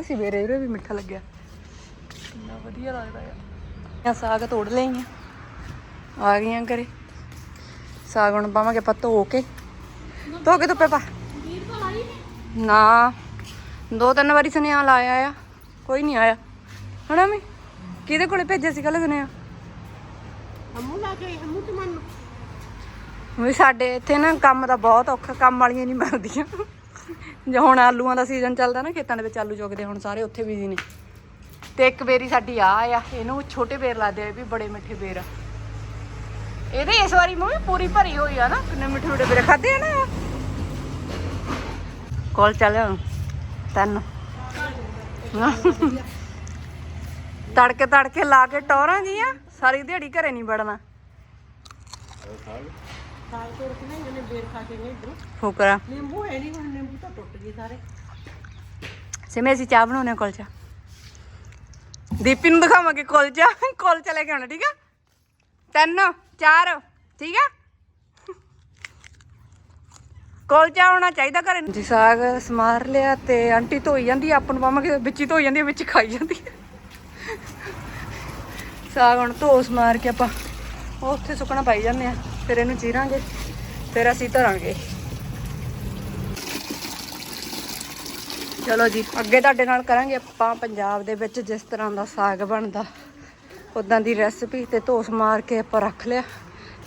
ਅਸੀਂ ਬੇਰੇ ਵੀਰੇ ਵੀ ਮਿੱਠਾ ਲੱਗਿਆ। ਕਿੰਨਾ ਵਧੀਆ ਲੱਗਦਾ ਆ ਆ ਸਾਗ ਤੋੜ ਲਈਆਂ ਆ ਗਈਆਂ ਘਰੇ। ਸਾਗ ਹੁਣ ਪਾਵਾਂਗੇ ਆਪਾਂ ਧੋ ਕੇ। ਧੋ ਕੇ ਧੁੱਪੇ ਪਾ। ਨਾ। ਦੋ ਤਿੰਨ ਵਾਰੀ ਸੁਨੇਹਾ ਲਾਇਆ ਆ। ਕੋਈ ਨਹੀਂ ਆਇਆ। ਹਣਾ ਮੈਂ ਕਿਹਦੇ ਕੋਲੇ ਭੇਜਿਆ ਸੀ ਕੱਲ ਸੁਨੇਹਾ? ਹਮੂ ਲਾ ਕੇ ਹਮੂ ਤੇ ਮਨ ਵੀ ਸਾਡੇ ਇੱਥੇ ਨਾ ਕੰਮ ਦਾ ਬਹੁਤ ਔਖਾ ਕੰਮ ਵਾਲੀਆਂ ਨਹੀਂ ਮਿਲਦੀਆਂ ਜੇ ਹੁਣ ਆਲੂਆਂ ਦਾ ਸੀਜ਼ਨ ਚੱਲਦਾ ਨਾ ਖੇਤਾਂ ਦੇ ਵਿੱਚ ਆਲੂ ਚੁਗਦੇ ਹੁਣ ਸਾਰੇ ਉੱਥੇ ਬਿਜ਼ੀ ਨੇ। ਤੇ ਇੱਕ ਬੇਰੀ ਸਾਡੀ ਆ ਆ। ਇਹਨੂੰ ਛੋਟੇ ਬੇਰ ਲਾਦੇ ਆ ਵੀ ਬੜੇ ਮਿੱਠੇ ਬੇਰ ਆ। ਇਹਦੇ ਇਸ ਵਾਰੀ ਮੰਮੀ ਪੂਰੀ ਭਰੀ ਹੋਈ ਆ ਨਾ ਕਿੰਨੇ ਮਿੱਠੇ ਮਿੱਠੇ ਬੇਰ ਖਾਦੇ ਆ ਨਾ। ਕੋਲ ਚੱਲ। ਤੈਨੂੰ। ਤੜਕੇ ਤੜਕੇ ਲਾ ਕੇ ਟੋਰਾਂ ਜੀਆਂ, ਸਾਰੀ ਦਿਹਾੜੀ ਘਰੇ ਨਹੀਂ ਵੜਨਾ। ਸਾਗ ਤੋੜ ਕੇ ਨਾ ਇਹਨੇ ਬੇਰ ਖਾ ਕੇ ਗਏ ਇਧਰ ਫੁਕਰਾ। ਨਿੰਬੂ ਹੈ ਨਹੀਂ ਹੁਣ ਨਿੰਬੂ ਤਾਂ ਟੁੱਟ ਗਏ ਸਾਰੇ ਸਿਮੇ, ਅਸੀਂ ਚਾਹ ਬਣਾਉਣੇ ਆ ਕੁਲਚਾ। ਦੀਪੀ ਨੂੰ ਦਿਖਾਵਾਂਗੇ ਕੁਲਚਾ। ਕੁਲਚਾ ਲੈ ਕੇ ਆਉਣਾ, ਠੀਕ ਆ? ਤਿੰਨ, ਚਾਰ, ਠੀਕ ਆ? ਕੋਲਚਾ ਹੋਣਾ ਚਾਹੀਦਾ ਘਰੇ ਜੀ ਸਾਗ ਸਮਾਰ ਲਿਆ ਤੇ ਆਂਟੀ ਧੋਈ ਜਾਂਦੀ ਆ, ਆਪਾਂ ਨੂੰ ਪਾਵਾਂਗੇ ਵਿੱਚ ਹੀ ਧੋਈ ਜਾਂਦੀ ਆ, ਵਿੱਚ ਖਾਈ ਜਾਂਦੀ ਆ। ਸਾਗ ਹੁਣ ਧੋ ਸਮਾਰ ਕੇ ਆਪਾਂ ਉਹ ਉੱਥੇ ਸੁੱਕਣਾ ਪਾਈ ਜਾਂਦੇ ਆ ਫਿਰ ਇਹਨੂੰ ਚੀਰਾਂਗੇ ਫਿਰ ਅਸੀਂ ਧਰਾਂਗੇ ਚਲੋ ਜੀ ਅੱਗੇ ਤੁਹਾਡੇ ਨਾਲ ਕਰਾਂਗੇ ਆਪਾਂ ਪੰਜਾਬ ਦੇ ਵਿੱਚ ਜਿਸ ਤਰ੍ਹਾਂ ਦਾ ਸਾਗ ਬਣਦਾ ਉਦਾਂ ਦੀ ਰੈਸਪੀ ਤੇ ਧੋਸ ਮਾਰ ਕੇ ਆਪਾਂ ਰੱਖ ਲਿਆ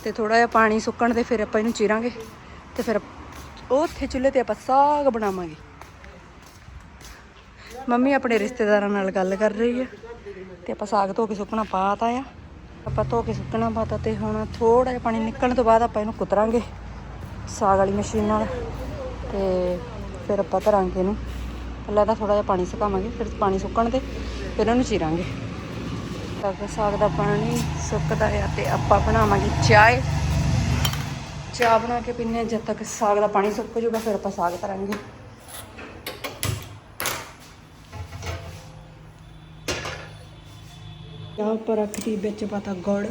ਤੇ ਥੋੜਾ ਜਿਹਾ ਪਾਣੀ ਸੁੱਕਣ 'ਤੇ ਫਿਰ ਆਪਾਂ ਇਹਨੂੰ ਚੀਰਾਂਗੇ ਤੇ ਫਿਰ ਉੱਥੇ ਚੁੱਲ੍ਹੇ ਤੇ ਆਪਾਂ ਸਾਗ ਬਣਾਵਾਂਗੇ। ਮੰਮੀ ਆਪਣੇ ਰਿਸ਼ਤੇਦਾਰਾਂ ਨਾਲ ਗੱਲ ਕਰ ਰਹੀ ਹੈ ਤੇ ਆਪਾਂ ਸਾਗ ਧੋ ਕੇ ਸੁੱਕਣਾ ਪਾਤਾ ਆ। ਆਪਾਂ ਧੋ ਕੇ ਸੁੱਕਣਾ ਪਾਤਾ ਤੇ ਹੁਣ ਥੋੜਾ ਜਿਹਾ ਪਾਣੀ ਨਿਕਲਣ ਤੋਂ ਬਾਅਦ ਆਪਾਂ ਇਹਨੂੰ ਕੁਤਰਾਂਗੇ ਸਾਗ ਵਾਲੀ ਮਸ਼ੀਨ ਨਾਲ ਤੇ ਫਿਰ ਆਪਾਂ ਧਰਾਂਗੇ ਇਹਨੂੰ। ਪਹਿਲਾਂ ਤਾਂ ਥੋੜਾ ਜਿਹਾ ਪਾਣੀ ਸੁਕਾਵਾਂਗੇ, ਫਿਰ ਪਾਣੀ ਸੁੱਕਣ ਤੇ ਫਿਰ ਇਹਨੂੰ ਚੀਰਾਂਗੇ। ਤੱਕ ਸਾਗ ਦਾ ਪਾਣੀ ਸੁੱਕਦਾ ਆ ਤੇ ਆਪਾਂ ਬਣਾਵਾਂਗੇ ਚਾਹ ਚਾਹ ਬਣਾ ਕੇ ਪੀਨੇ ਜਦ ਤੱਕ ਸਾਗ ਦਾ ਪਾਣੀ ਸੁੱਕ ਜਾਊਗਾ ਫਿਰ ਆਪਾਂ ਸਾਗ ਧਰਾਂਗੇ। ਚਾਹ ਉੱਪਰ ਰੱਖਦੀ ਵਿੱਚ ਪਤਾ ਗੁੜ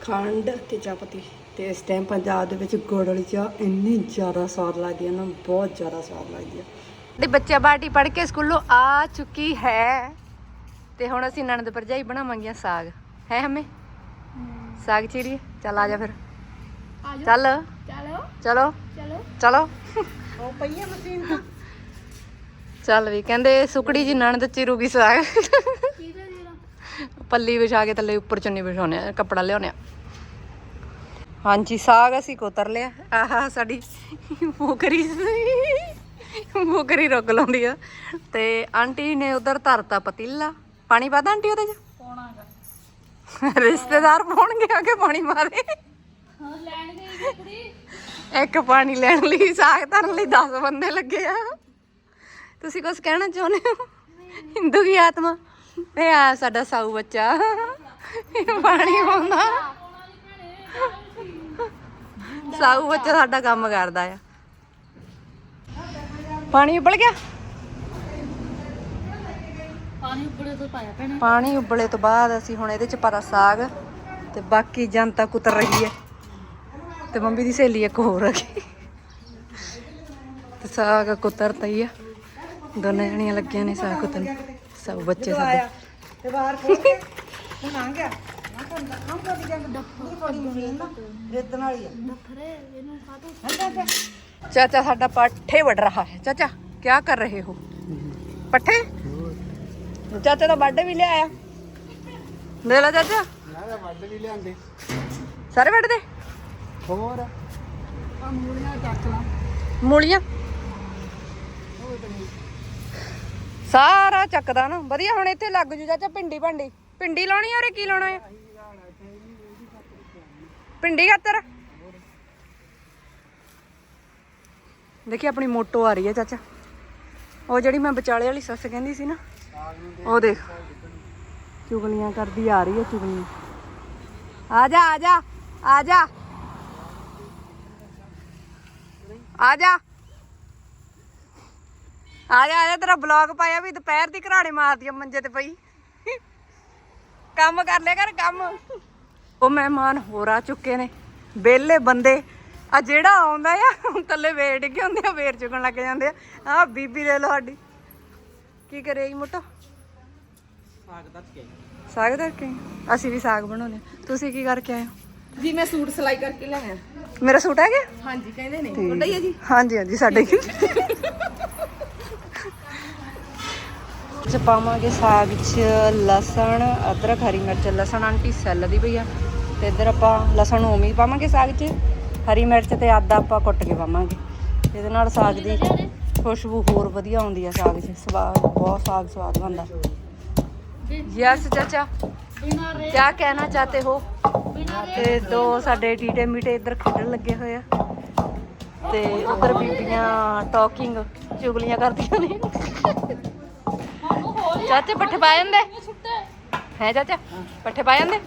ਖੰਡ ਤੇ ਚਾਹ ਪੱਤੀ। ਤੇ ਇਸ ਟਾਈਮ ਪੰਜਾਬ ਦੇ ਵਿੱਚ ਗੁੜ ਵਾਲੀ ਚਾਹ ਇੰਨੀ ਜ਼ਿਆਦਾ ਸਵਾਦ ਲੱਗਦੀ ਹੈ ਨਾ ਬਹੁਤ ਜ਼ਿਆਦਾ ਸਵਾਦ ਲੱਗਦੀ ਹੈ ਤੇ ਬੱਚਾ ਬਾਟੀ ਪੜ ਕੇ ਸਕੂਲੋਂ ਆ ਚੁੱਕੀ ਹੈ। ਤੇ ਹੁਣ ਅਸੀਂ ਨਣਦ ਭਰਜਾਈ ਬਣਾਵਾਂਗੀਆਂ ਸਾਗ। ਹੈ ਹਮੇ। ਸਾਗ ਚੀਰੀਏ? ਚੱਲ ਆ ਜਾ ਫਿਰ। ਚੱਲ। ਚਲੋ। ਚਲੋ। ਚਲੋ। ਚਲੋ। ਉਹ ਪਈ ਹੈ ਮਸ਼ੀਨ ਤਾਂ। ਚੱਲ ਵੀ ਕਹਿੰਦੇ ਸੁਕੜੀ ਜੀ ਨਣਦ ਚਿਰੂਗੀ ਸਾਗ। ਪੱਲੀ ਵਿਛਾ ਕੇ ਥੱਲੇ ਉੱਪਰ ਚੁੰਨੀ ਵਿਛਾਉਣੇ ਆ ਕੱਪੜਾ ਲਿਆਉਣੇ ਆ। ਹਾਂਜੀ ਸਾਗ ਅਸੀਂ ਕੋਤਰ ਲਿਆ। ਆਹ ਸਾਡੀ ਮੋਕਰੀ ਮੋਕਰੀ ਰੁਕ ਲਾਉਂਦੀ ਆ। ਤੇ ਆਂਟੀ ਨੇ ਉਧਰ ਧਰਤਾ ਪਤੀਲਾ। ਪਾਣੀ ਪਾਦਾ ਆਂਟੀ ਉਹਦੇ ਚ? ਰਿਸ਼ਤੇਦਾਰ ਪਾਉਣਗੇ ਆ ਕੇ ਪਾਣੀ ਮਾਰੇ। ਲੈਣ ਗਈ ਕੁੜੀ। ਇੱਕ ਪਾਣੀ ਲੈਣ ਲਈ ਸਾਗ ਧਰਨ ਲਈ 10 ਬੰਦੇ ਲੱਗੇ ਆ। ਤੁਸੀਂ ਕੁਝ ਕਹਿਣਾ ਚਾਹੁੰਦੇ ਹੋ? ਹਿੰਦੂ ਦੀ ਆਤਮਾ? ਇਹ ਆ ਸਾਡਾ ਸਾਊ ਬੱਚਾ। ਇਹ ਪਾਣੀ ਪਾਉਂਦਾ। ਸਾਊ ਬੱਚਾ ਸਾਡਾ ਕੰਮ ਕਰਦਾ ਆ। ਪਾਣੀ ਉਬਲ ਗਿਆ? ਪਾਣੀ ਉੱਪਰੇ ਤੋਂ ਪਾਇਆ ਪਾਣੀ ਉਬਲੇ ਤੋਂ ਬਾਅਦ ਅਸੀਂ ਹੁਣ ਇਹਦੇ ਚ ਪਾਤਾ ਸਾਗ ਤੇ ਬਾਕੀ ਜਨਤਾ ਕੁਤਰ ਰਹੀ ਹੈ। ਤੇ ਮੰਮੀ ਦੀ ਸਹੇਲੀ ਇੱਕ ਹੋਰ ਆ ਗਈ। ਤੇ ਸਾਗ ਕੁਤਰਤਾ ਹੀ ਆ। ਦੋਨੇ ਜਣੀਆਂ ਲੱਗੀਆਂ ਨੇ ਸਾਗ ਕੁਤਰਨ ਸਭ ਬੱਚੇ ਸਾਡੇ। ਤੇ ਬਾਹਰ ਖੋਲ ਕੇ ਹੁਣ ਆ ਗਿਆ। ਨਾ ਤਾਂ ਕੰਮ ਕਰਦੀ ਜਾਂ ਡੱਫੀ ਪੜੀ ਮਸ਼ੀਨ ਨਾ ਰੇਤਨ ਵਾਲੀ ਆ। ਨਫਰੇ ਇਹਨੂੰ ਕਾਹਤੋਂ ਚਾਚਾ ਸਾਡਾ ਪੱਠੇ ਵੜ ਰਹਾ ਹੈ। ਚਾਚਾ ਕੀ ਕਰ ਰਹੇ ਹੋ? ਪੱਠੇ? ਚਾਚਾ ਦਾ ਬਾਡੇ ਵੀ ਲਿਆਇਆ। ਲੈ ਲਾ ਚਾਚਾ। ਨਾ ਵੱਡ ਵੀ ਲਿਆਂਦੇ। ਸਾਰੇ ਵੱਢਦੇ? ਹੋਰ? ਆ ਮੂਲੀਆਂ ਚੱਕ ਲਾ। ਮੂਲੀਆਂ? ਸਾਰਾ ਚੱਕਦਾ ਨਾ। ਵਧੀਆ ਹੁਣ ਇੱਥੇ ਲੱਗ ਜੂ ਚਾਚਾ ਪਿੰਡੀ ਭਾਂਡੀ। ਪਿੰਡੀ ਲਾਉਣੀ ਉਰੇ ਕੀ ਲਾਉਣਾ ਆ ਪਿੰਡੀ ਖਾਤਰ? ਦੇਖੀ ਆਪਣੀ ਮੋਟੋ ਆ ਰਹੀ ਹੈ ਚਾਚਾ। ਉਹ ਜਿਹੜੀ ਮੈਂ ਵਿਚਾਲੇ ਵਾਲੀ ਸੱਸ ਕਹਿੰਦੀ ਸੀ ਨਾ ਉਹ ਦੇਖ। ਚੁਗਲੀਆਂ ਕਰਦੀ ਆ ਰਹੀ ਹੈ ਚੁਗਲੀਆਂ। ਆ ਜਾ ਆ ਜਾ ਆ ਜਾ। ਆ ਜਾ। ਆ ਜਾ ਆ ਜਾ ਤੇਰਾ ਬਲੌਗ ਪਾਇਆ ਵੀ ਦੁਪਹਿਰ ਦੀ ਘਰਾੜੇ ਮਾਰਦੀ ਆ ਮੰਜੇ ਤੇ ਪਈ। ਕੰਮ ਕਰ ਲਿਆ ਕਰ ਕੰਮ। ਉਹ ਮਹਿਮਾਨ ਹੋਰ ਆ ਚੁੱਕੇ ਨੇ। ਬੇਲੇ ਬੰਦੇ। ਆ ਜਿਹੜਾ ਆਉਂਦਾ ਆ ਥੱਲੇ ਵੇੜ ਡਿੱਗੇ ਹੁੰਦੇ ਆ ਵੇਰ ਚੁਗਣ ਲੱਗ ਜਾਂਦੇ ਆ। ਆ ਬੀਬੀ ਦੇ ਲੋ ਸਾਡੀ। ਕੀ ਕਰੇਗੀ ਮੋਟਾ? ਸਾਗ ਦੱਸ ਕੇ ਸਾਗ ਦਾ ਕੇ ਅਸੀਂ ਵੀ ਸਾਗ ਬਣਾਉਨੇ। ਤੁਸੀਂ ਕੀ ਕਰਕੇ ਆਏ ਹੋ? ਜੀ ਮੈਂ ਸੂਟ ਸਿਲਾਈ ਕਰਕੇ ਲਿਆਇਆ ਮੇਰਾ ਸੂਟ ਹੈ ਗਿਆ? ਹਾਂਜੀ ਕਹਿੰਦੇ ਨੇ। ਤੁਹਾਡਾ ਹੀ ਹੈ ਜੀ। ਹਾਂਜੀ ਹਾਂਜੀ ਸਾਡੇ ਹੀ। ਚ ਪਾਵਾਂਗੇ ਸਾਗ ਚ ਲਸਣ ਅਦਰਕ ਹਰੀ ਮਿਰਚ। ਲਸਣ ਆਂਟੀ ਸੈੱਲ ਦੀ ਪਈ ਆ। ਤੇ ਇੱਧਰ ਆਪਾਂ ਲਸਣ ਉਵੇਂ ਹੀ ਪਾਵਾਂਗੇ ਸਾਗ ਚ। ਹਰੀ ਮਿਰਚ ਤੇ ਆਦਾ ਆਪਾਂ ਕੁੱਟ ਕੇ ਪਾਵਾਂਗੇ। ਇਹਦੇ ਨਾਲ ਸਾਗ ਦੀ ਖੁਸ਼ਬੂ ਹੋਰ ਵਧੀਆ ਆਉਂਦੀ ਆ ਸਾਗ 'ਚ। ਸਵਾਦ ਬਹੁਤ ਸਾਗ ਸਵਾਦ ਬਣਦਾ। ਯਸ ਚਾਚਾ। ਕੀ ਕਹਿਣਾ ਚਾਹਤੇ ਹੋ? ਤੇ ਦੋ ਸਾਡੇ ਟੀਟੇ ਮੀਟੇ ਇੱਧਰ ਖੇਡਣ ਲੱਗੇ ਹੋਏ ਆ। ਤੇ ਉਧਰ ਬੀਬੀਆਂ ਟਾਕਿੰਗ ਚੁਗਲੀਆਂ ਕਰਦੀਆਂ ਨੇ। ਚਾਚੇ ਪੱਠੇ ਪਾ ਜਾਂਦੇ? ਹੈ ਚਾਚਾ? ਪੱਠੇ ਪਾ ਜਾਂਦੇ?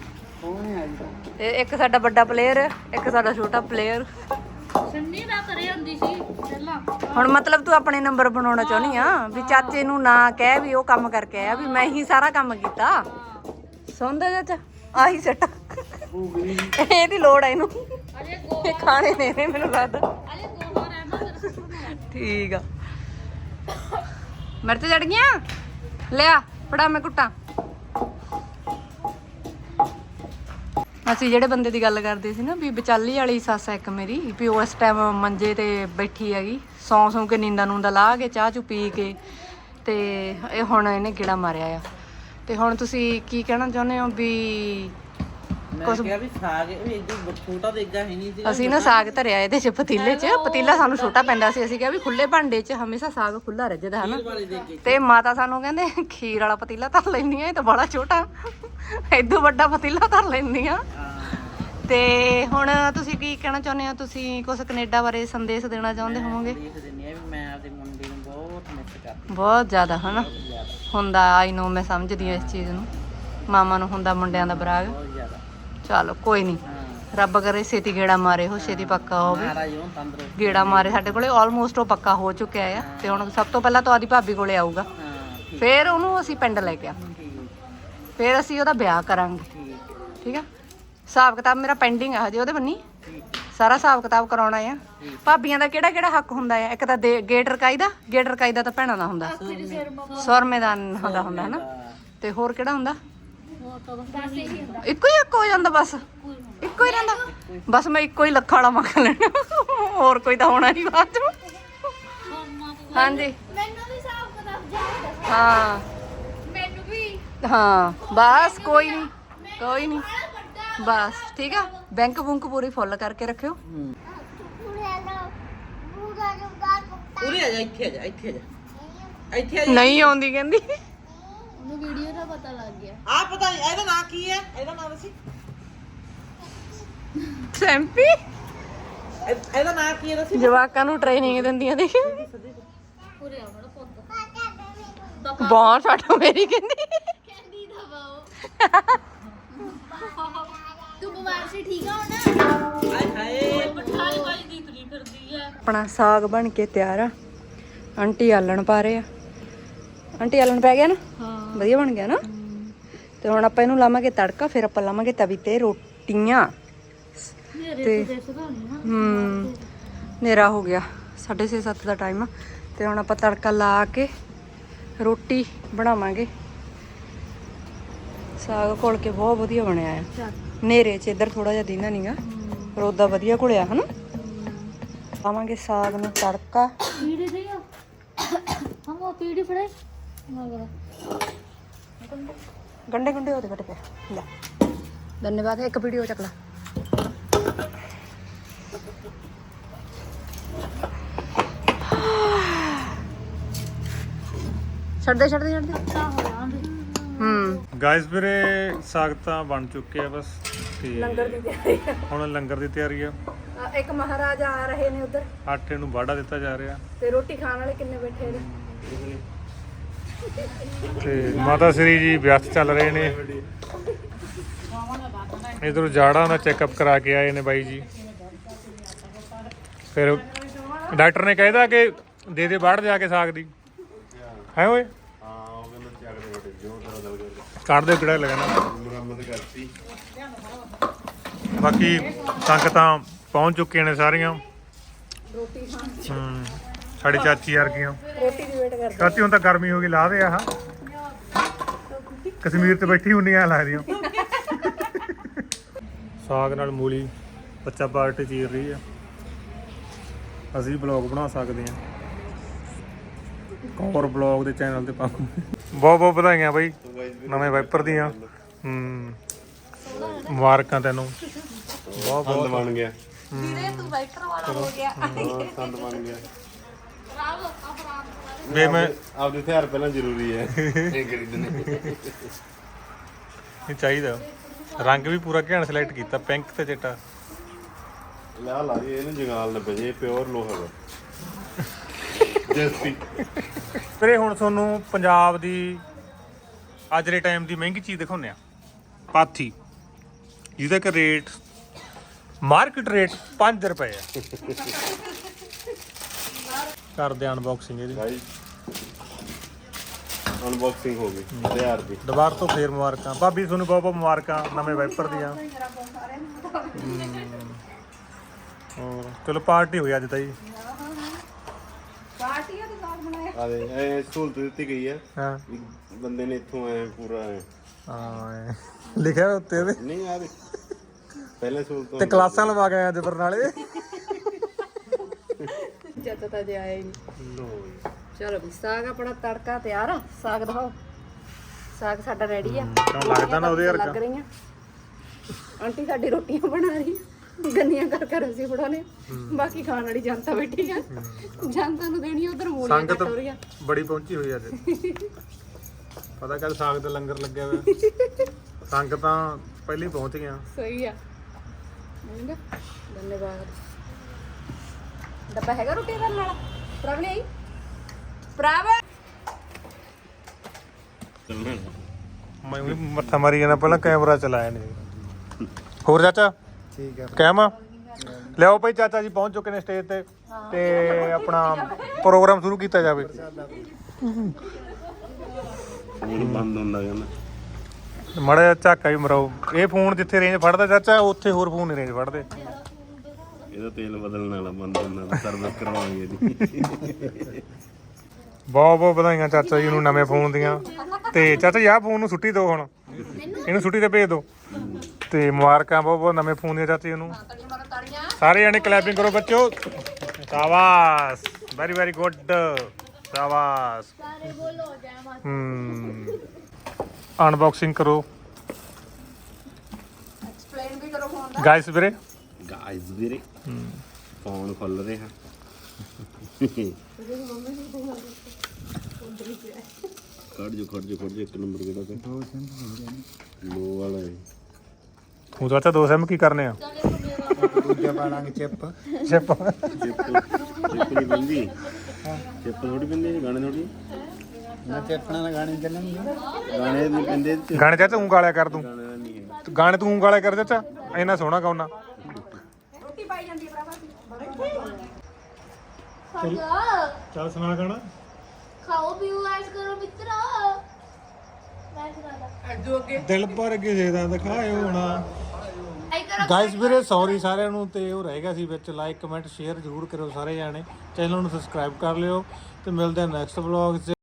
ਤੇ ਇੱਕ ਸਾਡਾ ਵੱਡਾ ਪਲੇਅਰ ਇੱਕ ਸਾਡਾ ਛੋਟਾ ਪਲੇਅਰ ਸੰਨੀ ਦਾ ਕਰੇ ਹੁੰਦੀ ਸੀ ਪਹਿਲਾਂ। ਹੁਣ ਮਤਲਬ ਤੂੰ ਆਪਣੇ ਨੰਬਰ ਬਣਾਉਣਾ ਚਾਹੁੰਦੀ ਆ ਵੀ ਚਾਚੇ ਨੂੰ ਨਾ ਕਹਿ ਵੀ ਉਹ ਕੰਮ ਕਰਕੇ ਆਇਆ ਵੀ ਮੈਂ ਹੀ ਸਾਰਾ ਕੰਮ ਕੀਤਾ। ਸੁਣਦਾ ਚਾਚਾ? ਆਹੀ ਸੱਟ ਇਹਦੀ ਲੋੜ ਆ ਇਹਨੂੰ। ਅਜੇ ਇਹ ਖਾਣੇ ਨੇ ਨੇ ਮੈਨੂੰ ਲੱਗਦਾ ਅਜੇ ਗੋਹਾ ਠੀਕ ਆ। ਮੇਰੇ ਤੇ ਚੜ ਗਈਆਂ? ਲਿਆ ਫੜਾ ਮੈਂ ਕੁੱਟਾਂ ਅਸੀਂ ਜਿਹੜੇ ਬੰਦੇ ਦੀ ਗੱਲ ਕਰਦੇ ਸੀ ਨਾ ਵੀ ਵਿਚਾਲੀ ਵਾਲੀ ਸੱਸ ਇੱਕ ਮੇਰੀ ਵੀ ਉਹ ਇਸ ਟਾਈਮ ਮੰਜੇ ਤੇ ਬੈਠੀ ਹੈਗੀ। ਸੌਂ ਸੌਂ ਕੇ ਨੀਂਦਾਂ ਨੂੰਦਾ ਲਾ ਕੇ ਚਾਹ ਚੂ ਪੀ ਕੇ ਤੇ ਇਹ ਹੁਣ ਇਹਨੇ ਕਿਹੜਾ ਮਾਰਿਆ ਆ। ਤੇ ਹੁਣ ਤੁਸੀਂ ਕੀ ਕਹਿਣਾ ਚਾਹੁੰਦੇ ਹੋ ਵੀ ਮੈਂ ਕਿਹਾ ਵੀ ਸਾਗ ਵੀ ਇਦੋਂ ਛੋਟਾ ਦੇਗਾ ਹੈ ਨਹੀਂ ਸੀਗਾ ਅਸੀਂ ਨਾ ਸਾਗ ਧਰਿਆ ਇਹਦੇ ਚ ਪਤੀਲੇ ਚ। ਪਤੀਲਾ ਸਾਨੂੰ ਛੋਟਾ ਪੈਂਦਾ ਸੀ ਅਸੀਂ ਕਿਹਾ ਵੀ ਖੁੱਲੇ ਭਾਂਡੇ ਚ ਹਮੇਸ਼ਾ ਸਾਗ ਖੁੱਲਾ ਰੱਜਦਾ ਹਨਾ। ਵਾਲੇ ਦੇ ਕੇ ਤੇ ਮਾਤਾ ਸਾਨੂੰ ਕਹਿੰਦੇ ਖੀਰ ਵਾਲਾ ਪਤੀਲਾ ਧਰ ਲੈਂਦੀ ਆ ਇਹ ਤਾਂ ਬੜਾ ਛੋਟਾ। ਐਦੋਂ ਵੱਡਾ ਪਤੀਲਾ ਧਰ ਲੈਂਦੀ ਆ। ਤੇ ਹੁਣ ਤੁਸੀਂ ਕੀ ਕਹਿਣਾ ਚਾਹੁੰਦੇ ਹੋ? ਤੁਸੀਂ ਕੁਝ ਕੈਨੇਡਾ ਬਾਰੇ ਸੰਦੇਸ਼ ਦੇਣਾ ਚਾਹੁੰਦੇ ਹੋਵੋਗੇ? ਮੈਂ ਆਪਦੇ ਮੁੰਡੇ ਨੂੰ ਬਹੁਤ ਮਿਸ ਕਰਦਾ ਬਹੁਤ ਜ਼ਿਆਦਾ ਹਨਾ? ਹੁੰਦਾ ਆਈ ਨੋ ਮੈਂ ਸਮਝਦੀ ਹਾਂ ਇਸ ਚੀਜ਼ ਨੂੰ। ਮਾਮਾ ਨੂੰ ਹੁੰਦਾ ਮੁੰਡਿਆਂ ਦਾ ਬਰਾਗ। ਬਹੁਤ ਜ਼ਿਆਦਾ। ਚਲੋ ਕੋਈ ਨਹੀਂ ਹਾਂ। ਰੱਬ ਕਰੇ ਛੇਤੀ ਗੇੜਾ ਮਾਰੇ ਹੋ ਛੇਤੀ ਪੱਕਾ ਹੋਵੇ। ਮਹਾਰਾਜ ਨੂੰ ਤੰਦਰੁਸਤ ਗੇੜਾ ਮਾਰੇ ਸਾਡੇ ਕੋਲੇ ਆਲਮੋਸਟ ਉਹ ਪੱਕਾ ਹੋ ਚੁੱਕਿਆ ਆ। ਤੇ ਹੁਣ ਸਭ ਤੋਂ ਪਹਿਲਾਂ ਤੁਹਾਡੀ ਭਾਬੀ ਕੋਲੇ ਆਊਗਾ। ਹਾਂ ਠੀਕ। ਫਿਰ ਉਹਨੂੰ ਅਸੀਂ ਪਿੰਡ ਲੈ ਕੇ ਆ। ਠੀਕ। ਫਿਰ ਅਸੀਂ ਉਹਦਾ ਵਿਆਹ ਕਰਾਂਗੇ। ਠੀਕ। ਠੀਕ ਆ? ਹਿਸਾਬ ਕਿਤਾਬ ਮੇਰਾ ਪੈਂਡਿੰਗ ਆ ਹਜੇ ਉਹਦੇ ਬੰਨੀ। ਠੀਕ। ਸਾਰਾ ਹਿਸਾਬ ਕਿਤਾਬ ਕਰਾਉਣਾ ਆ। ਭਾਬੀਆਂ ਦਾ ਕਿਹੜਾ ਕਿਹੜਾ ਹੱਕ ਹੁੰਦਾ ਆ? ਇੱਕ ਤਾਂ ਦੇ- ਗੇਟ ਰਕਾਈ ਦਾ ਗੇਟ ਰਕਾਈ ਦਾ ਤਾਂ ਭੈਣਾਂ ਦਾ ਹੁੰਦਾ। ਸੁਰਮੇ ਦਾ ਹੁੰਦਾ ਹੁੰਦਾ ਹਨਾ? ਤੇ ਹੋਰ ਕਿਹੜਾ ਹੁੰਦਾ? ਇੱਕੋ ਹੀ ਇੱਕ ਹੋ ਜਾਂਦਾ ਬਸ। ਇੱਕੋ ਹੀ ਰਹਿੰਦਾ। ਬਸ ਮੈਂ ਇੱਕੋ ਹੀ ਲੱਖਾਂ ਵਾਲਾ ਮੰਗ ਲੈਣਾ ਹੋਰ ਕੋਈ ਤਾਂ ਹੋਣਾ ਨਹੀਂ ਬਾਅਦ ਚ। ਹਾਂਜੀ। ਮੈਨੂੰ ਵੀ ਹਿਸਾਬ ਕਿਤਾਬ ਜਾਣਦਾ ਹਾਂ। ਮੈਨੂੰ ਵੀ। ਹਾਂ। ਬਸ ਕੋਈ ਨਹੀਂ। ਕੋਈ ਨਹੀਂ। ਬਸ। ਠੀਕ ਆ? ਬੈਂਕ ਬੁੰਕ ਪੂਰੀ ਫੁੱਲ ਕਰਕੇ ਰੱਖਿਓ। ਉਰੇ ਆ ਜਾ ਇੱਥੇ ਆ ਜਾ ਇੱਥੇ ਆ ਜਾ। ਇੱਥੇ ਆ ਜਾ। ਨਹੀਂ ਆਉਂਦੀ ਕਹਿੰਦੀ। ਉਹਨੂੰ ਵੀਡੀਓ ਦਾ ਪਤਾ ਲੱਗ ਗਿਆ। ਆ ਪਤਾ ਨੀ, ਇਹਦਾ ਨਾਂ ਕੀ ਹੈ? ਇਹਦਾ ਨਾਮ ਦੱਸੀ। ਸੈਂਪੀ? ਇਹ- ਇਹਦਾ ਨਾਂ ਕੀ ਹੈ ਦੱਸੀ? ਜਵਾਕਾਂ ਨੂੰ ਟ੍ਰੇਨਿੰਗ ਦਿੰਦੀਆਂ ਦੇਖ ਪੂਰੇ ਪੁੱਤ। ਛੱਡ ਮੇਰੀ ਕਹਿੰਦੀ। ਕੈਂਡੀ ਦਾ ਬਾਓ ਤੂੰ ਬਿਮਾਰ ਸੀ ਠੀਕ ਆ ਹੁਣ? ਹਾਏ ਹਾਏ। ਆਪਣਾ ਸਾਗ ਬਣ ਕੇ ਤਿਆਰ ਆ। ਆਂਟੀ ਆਲਣ ਪਾ ਰਹੇ ਆ। ਆਂਟੀ ਆਲਣ ਪੈ ਗਿਆ ਨਾ? ਹਾਂ। ਵਧੀਆ ਬਣ ਗਿਆ ਨਾ। ਤੇ ਹੁਣ ਆਪਾਂ ਇਹਨੂੰ ਲਾਵਾਂਗੇ ਤੜਕਾ ਫਿਰ ਆਪਾਂ ਲਾਵਾਂਗੇ ਤਵੀ ਤੇ ਰੋਟੀਆਂ। ਤੇ ਹੂੰ ਹਨੇਰਾ ਹੋ ਗਿਆ 6:30 7 ਦਾ ਟਾਈਮ ਆ। ਤੇ ਹੁਣ ਆਪਾਂ ਤੜਕਾ ਲਾ ਕੇ ਰੋਟੀ ਬਣਾਵਾਂਗੇ। ਸਾਗ ਘੋਲ ਕੇ ਬਹੁਤ ਵਧੀਆ ਬਣਿਆ ਆ। ਹਨੇਰੇ 'ਚ ਇੱਧਰ ਥੋੜਾ ਜਿਹਾ ਦੀਨਾ ਨਹੀਂਗਾ ਪਰ ਉਦਾਂ ਵਧੀਆ ਘੁਲਿਆ ਹਨਾ? ਪਾਵਾਂਗੇ ਸਾਗ ਨੂੰ ਤੜਕਾ। ਪੀੜੀ ਦੇ ਆ। ਹਮ ਉਹ ਪੀੜੀ ਫੜੇ ਮਗਰ ਗੰਡੇ ਗੁੰਡੇ ਉਹਦੇ ਕੱਟ ਪਿਆ ਲੈ। ਧੰਨਵਾਦ ਇੱਕ ਵੀਡੀਓ ਚੱਕ ਲਾ। ਛੱਡ ਦੇ ਛੱਡ ਦੇ ਛੱਡ ਦੇ ਤਾਂ ਹੋ। ਜਾਂਦੇ ਹੂੰ ਗਾਇਸ ਵੀਰੇ ਸਾਗ ਤਾਂ ਬਣ ਚੁੱਕੇ ਆ ਬਸ ਤੇ ਲੰਗਰ ਦੀ ਤਿਆਰੀ ਹੁਣ ਲੰਗਰ ਦੀ ਤਿਆਰੀ ਆ। ਆ ਇੱਕ ਮਹਾਰਾਜਾ ਆ ਰਹੇ ਨੇ ਉਧਰ। ਆਟੇ ਨੂੰ ਬਾੜਾ ਦਿੱਤਾ ਜਾ ਰਿਹਾ। ਤੇ ਰੋਟੀ ਖਾਣ ਵਾਲੇ ਕਿੰਨੇ ਬੈਠੇ ਨੇ? ਤੇ ਮਾਤਾ ਸ੍ਰੀ ਜੀ ਵਿਅਸਤ ਚੱਲ ਰਹੇ ਨੇ। ਇਧਰੋਂ ਜਾੜਾ ਦਾ ਚੈੱਕਅਪ ਕਰਾ ਕੇ ਆਏ ਨੇ ਬਾਈ ਜੀ। ਫਿਰ ਡਾਕਟਰ ਨੇ ਕਹਿਦਾ ਕਿ ਦੇ ਦੇ ਬਾੜ ਜਾ ਕੇ ਸਾਗ ਦੀ। ਹੈ ਓਏ? ਕੱਢ ਦੇ ਕਿਹੜਾ ਲੱਗਣਾ ਬਾਕੀ ਸੰਗਤਾਂ ਪਹੁੰਚ ਚੁੱਕੀਆਂ ਨੇ ਸਾਰੀਆਂ। ਰੋਟੀ ਖਾਣ। ਹੂੰ। ਸਾਡੀ ਚਾਚੀ ਵਰਗੀਆਂ। ਰੋਟੀ ਦੀ ਵੇਟ ਕਰਦੇ ਚਾਚੀ ਹੁਣ ਤਾਂ ਗਰਮੀ ਹੋ ਗਈ ਲਾ ਦੇ ਆਹ। ਕਸ਼ਮੀਰ ਤੇ ਬੈਠੀ ਹੁੰਦੀਆਂ ਲੱਗਦੀਆਂ ਸਾਗ ਨਾਲ ਮੂਲੀ ਬੱਚਾ ਪਾਰਟੀ ਚੀਰ ਰਹੀ ਆ। ਅਸੀਂ ਬਲੌਗ ਬਣਾ ਸਕਦੇ ਹਾਂ ਕੌਰ ਬਲੌਗ ਦੇ ਚੈਨਲ ਤੇ ਪਾਉਂ ਬਹੁਤ ਬਹੁਤ ਵਧਾਈਆਂ ਬਾਈ। ਨਵੇਂ ਵਾਈਪਰ ਦੀਆਂ। ਹੂੰ। ਮੁਬਾਰਕਾਂ ਤੈਨੂੰ। ਬਹੁਤ ਬਹੁਤ। ਬਣ ਗਿਆ। ਵੀਰੇ ਤੂੰ ਵਾਈਟਰ ਵਾਲਾ ਹੋ ਗਿਆ। ਸੰਦ ਬਣ ਗਿਆ। ਵੇ ਮੈਂ ਆਪਦੇ ਹਥਿਆਰ ਪਹਿਲਾਂ ਜ਼ਰੂਰੀ ਹੈ। ਇਹ ਖਰੀਦਣੇ ਇਹ ਚਾਹੀਦਾ। ਰੰਗ ਵੀ ਪੂਰਾ ਘੈਂਟ ਸਿਲੈਕਟ ਕੀਤਾ ਪਿੰਕ ਤੇ ਚਿੱਟਾ। ਲਾ ਲਾ ਜੀ ਇਹਨੂੰ ਜੰਗਾਲ ਨਾ ਪਏ ਪਿਓਰ ਲੋਹਾ ਦਾ ਜੈਸਪੀ ਵੀਰੇ ਹੁਣ ਤੁਹਾਨੂੰ ਪੰਜਾਬ ਦੀ ਅੱਜ ਦੇ ਟਾਈਮ ਦੀ ਮਹਿੰਗੀ ਚੀਜ਼ ਦਿਖਾਉਂਦੇ ਆ ਪਾਥੀ। ਜਿਹਦਾ ਕਿ ਰੇਟ ਮਾਰਕੀਟ ਰੇਟ 5 ਰੁਪਏ ਆ। ਕਰਦੇ ਅਨਬਾਕਸਿੰਗ ਇਹਦੀ। ਭਾਈ ਅਨਬਾਕਸਿੰਗ ਹੋ ਗਈ ਹਥਿਆਰ ਦੀ ਦੁਬਾਰਾ ਤੋਂ ਫੇਰ ਮੁਬਾਰਕਾਂ। ਭਾਬੀ ਤੁਹਾਨੂੰ ਬਹੁਤ ਬਹੁਤ ਮੁਬਾਰਕਾਂ ਨਵੇਂ ਵਾਈਪਰ ਦੀਆਂ। ਹੋਰ ਚਲੋ ਪਾਰਟੀ ਹੋਈ ਅੱਜ ਤਾਂ ਜੀ। ਪਾਰਟੀਆਂ ਤੇ ਸਾਗ ਬਣਾਇਆ। ਆ ਦੇ ਇਹ ਸਹੂਲਤ ਦਿੱਤੀ ਗਈ ਹੈ। ਹਾਂ ਬੰਦੇ ਨੇ ਇੱਥੋਂ ਐ ਪੂਰਾ ਐਂ। ਹਾਂ ਲਿਖਿਆ ਉੱਤੇ ਨਹੀਂ ਆ ਦੇ ਪਹਿਲੇ ਸਹੂਲਤ ਤੇ ਕਲਾਸਾਂ ਲਵਾ ਕੇ ਆਇਆ ਅੱਜ ਬਰਨਾਲੇ ਜਦ ਤਾਂ ਜੇ ਆਇਆ ਹੀ ਨਹੀਂ ਚਲੋ ਵੀ ਸਾਗ ਆਪਣਾ ਤੜਕਾ ਤਿਆਰ ਆ। ਸਾਗ ਦਿਖਾਓ। ਸਾਗ ਸਾਡਾ ਰੈਡੀ ਆ। ਕਿਉਂ ਲੱਗਦਾ ਨਾ ਉਹਦੇ ਲੱਗ ਵਰਗਾ? ਰਹੀਆਂ। ਆਂਟੀ ਸਾਡੀ ਰੋਟੀਆਂ ਬਣਾ ਰਹੀ। ਗੰਨੀਆਂ ਕਰ ਕਰ ਅਸੀਂ ਬਣਾਉਣੇ। ਬਾਕੀ ਖਾਣ ਵਾਲੀ ਜਨਤਾ ਬੈਠੀ ਆ। ਜਨਤਾ ਨੂੰ ਦੇਣੀ ਉਧਰ ਮੂਲੀਆਂ ਸੰਗਤ ਕੱਟ ਬੜੀ ਪਹੁੰਚੀ ਹੋਈ ਅੱਜ। ਪਤਾ ਕੱਲ ਸਾਗ ਦਾ ਲੰਗਰ ਲੱਗਿਆ ਹੋਇਆ। ਸੰਗਤਾਂ ਪਹਿਲੀ ਪਹੁੰਚ ਗਈਆਂ। ਸਹੀ ਆ। ਮੰਗਾ ਧੰਨਵਾਦ। ਡੱਬਾ ਹੈਗਾ ਰੋਟੀ ਕਰਨ ਵਾਲਾ? ਪ੍ਰਭ ਲਈ ਪ੍ਰਭ ਮੈਂ ਵੀ ਮੱਥਾ ਮਾਰੀ ਜਾਣਾ ਪਹਿਲਾਂ ਕੈਮਰਾ ਚਲਾਇਆ ਨਹੀਂ। ਹੋਰ ਚਾਚਾ? ਠੀਕ ਹੈ। ਕਹਿਮਾ ਲਿਆਓ ਭਾਈ ਚਾਚਾ ਜੀ ਪਹੁੰਚ ਚੁੱਕੇ ਨੇ ਸਟੇਜ ਤੇ ਤੇ ਆਪਣਾ ਪ੍ਰੋਗਰਾਮ ਸ਼ੁਰੂ ਕੀਤਾ ਜਾਵੇ। ਫੋਨ ਬੰਦ ਹੁੰਦਾ ਕਹਿੰਦਾ ਮੜਾ ਜਿਹਾ ਝਾਕਾ ਵੀ ਮਰਾਓ ਇਹ ਫੋਨ ਜਿੱਥੇ ਰੇਂਜ ਫੜਦਾ ਚਾਚਾ ਉੱਥੇ ਹੋਰ ਫੋਨ ਨਹੀਂ ਰੇਂਜ ਫੜਦੇ। ਇਹਦਾ ਤੇਲ ਬਦਲਣ ਵਾਲਾ ਬੰਦ ਨਾਲ ਸਰਵਿਸ ਕਰਵਾਵਾਂਗੇ ਇਹਦੀ। ਬਹੁਤ ਬਹੁਤ ਵਧਾਈਆਂ ਚਾਚਾ ਜੀ ਨੂੰ ਨਵੇਂ ਫੋਨ ਦੀਆਂ। ਤੇ ਚਾਚਾ ਜੀ ਆਹ ਫੋਨ ਨੂੰ ਛੁੱਟੀ ਦਿਓ ਹੁਣ। ਇਹਨੂੰ ਛੁੱਟੀ ਤੇ ਭੇਜ ਦਿਓ ਤੇ ਮੁਬਾਰਕਾਂ ਬਹੁਤ ਬਹੁਤ ਨਵੇਂ ਫੋਨ ਦੀਆਂ ਚਾਚਾ ਜੀ ਨੂੰ। ਸਾਰੇ ਜਣੇ ਕਲੈਪਿੰਗ ਕਰੋ ਬੱਚੋ। ਸ਼ਾਬਾਸ਼। ਵੈਰੀ ਵੈਰੀ ਗੁੱਡ ਸ਼ਾਬਾਸ਼। ਹਮ ਅਨਬਾਕਸਿੰਗ ਕਰੋ। ਐਕਸਪਲੇਨ ਵੀ ਕਰੋ ਫੋਨ ਗਾਇਸ ਵੀਰੇ। ਗਾਇਸ ਵੀਰੇ। ਫੋਨ ਖੁੱਲ ਰਿਹਾ ਕੱਢ ਜੋ ਕੱਢ ਜੋ ਕੱਢ ਜੋ ਇੱਕ ਨੰਬਰ ਕਿਹੜਾ ਤੇ। ਦੋ ਲੋ ਵਾਲਾ ਹੈ ਤੂੰ ਚਾਚਾ ਦੋ ਸਿਮ ਕੀ ਕਰਨੇ ਆ? ਦੂਜਾ ਪਾਲਾਂਗੇ ਚਿੱਪ। ਚਿਪ। ਚਿੱਪ ਚਿੱਪ ਨਹੀਂ ਪਿੰਦੀ। ਚਿੱਪ ਥੋੜੀ ਪਿੰਦੀ ਗਾਣੇ ਥੋੜੀ ਨਾ ਚਿੱਪਣਾ ਦਾ ਗਾਣੇ ਚੱਲਣਗੇ। ਗਾਣੇ ਨਹੀਂ ਪਿੰਦੇ। ਤੇ ਗਾਣੇ ਚਾਚਾ ਤੂੰ ਗਾਲਿਆ ਕਰ ਤੂੰ। ਗਾਣੇ ਦਾ ਨਹੀਂ ਹੈ। ਤੂੰ ਗਾਣੇ ਤੂੰ ਗਾਲਿਆ ਕਰ ਚਾਚਾ। ਇੰਨਾ ਸੋਹਣਾ ਗਾਉਣਾ। ਚੱਲ। ਸੁਣਾ ਗਾਣਾ ਖਾਓ ਪੀਓ ਐਸ ਕਰੋ ਮਿੱਤਰੋ। ਮੈਂ ਸੁਣਾਦਾ ਦਿਲ ਪਰ ਕਿਸੇ ਦਾ ਦਿਖਾਇਓ ਨਾ ਆਈ ਕਰੋ ਗਾਇਸ ਵੀਰੇ ਸੌਰੀ ਸਾਰਿਆਂ ਨੂੰ ਤੇ ਉਹ ਰਹਿ ਗਿਆ ਸੀ ਵਿੱਚ। ਲਾਈਕ ਕਮੈਂਟ ਸ਼ੇਅਰ ਜ਼ਰੂਰ ਕਰਿਓ ਸਾਰੇ ਜਾਣੇ। ਚੈਨਲ ਨੂੰ ਸਬਸਕ੍ਰਾਈਬ ਕਰ ਲਿਓ ਤੇ ਮਿਲਦੇ ਹਾਂ ਨੈਕਸਟ ਵਲੌਗ 'ਚ।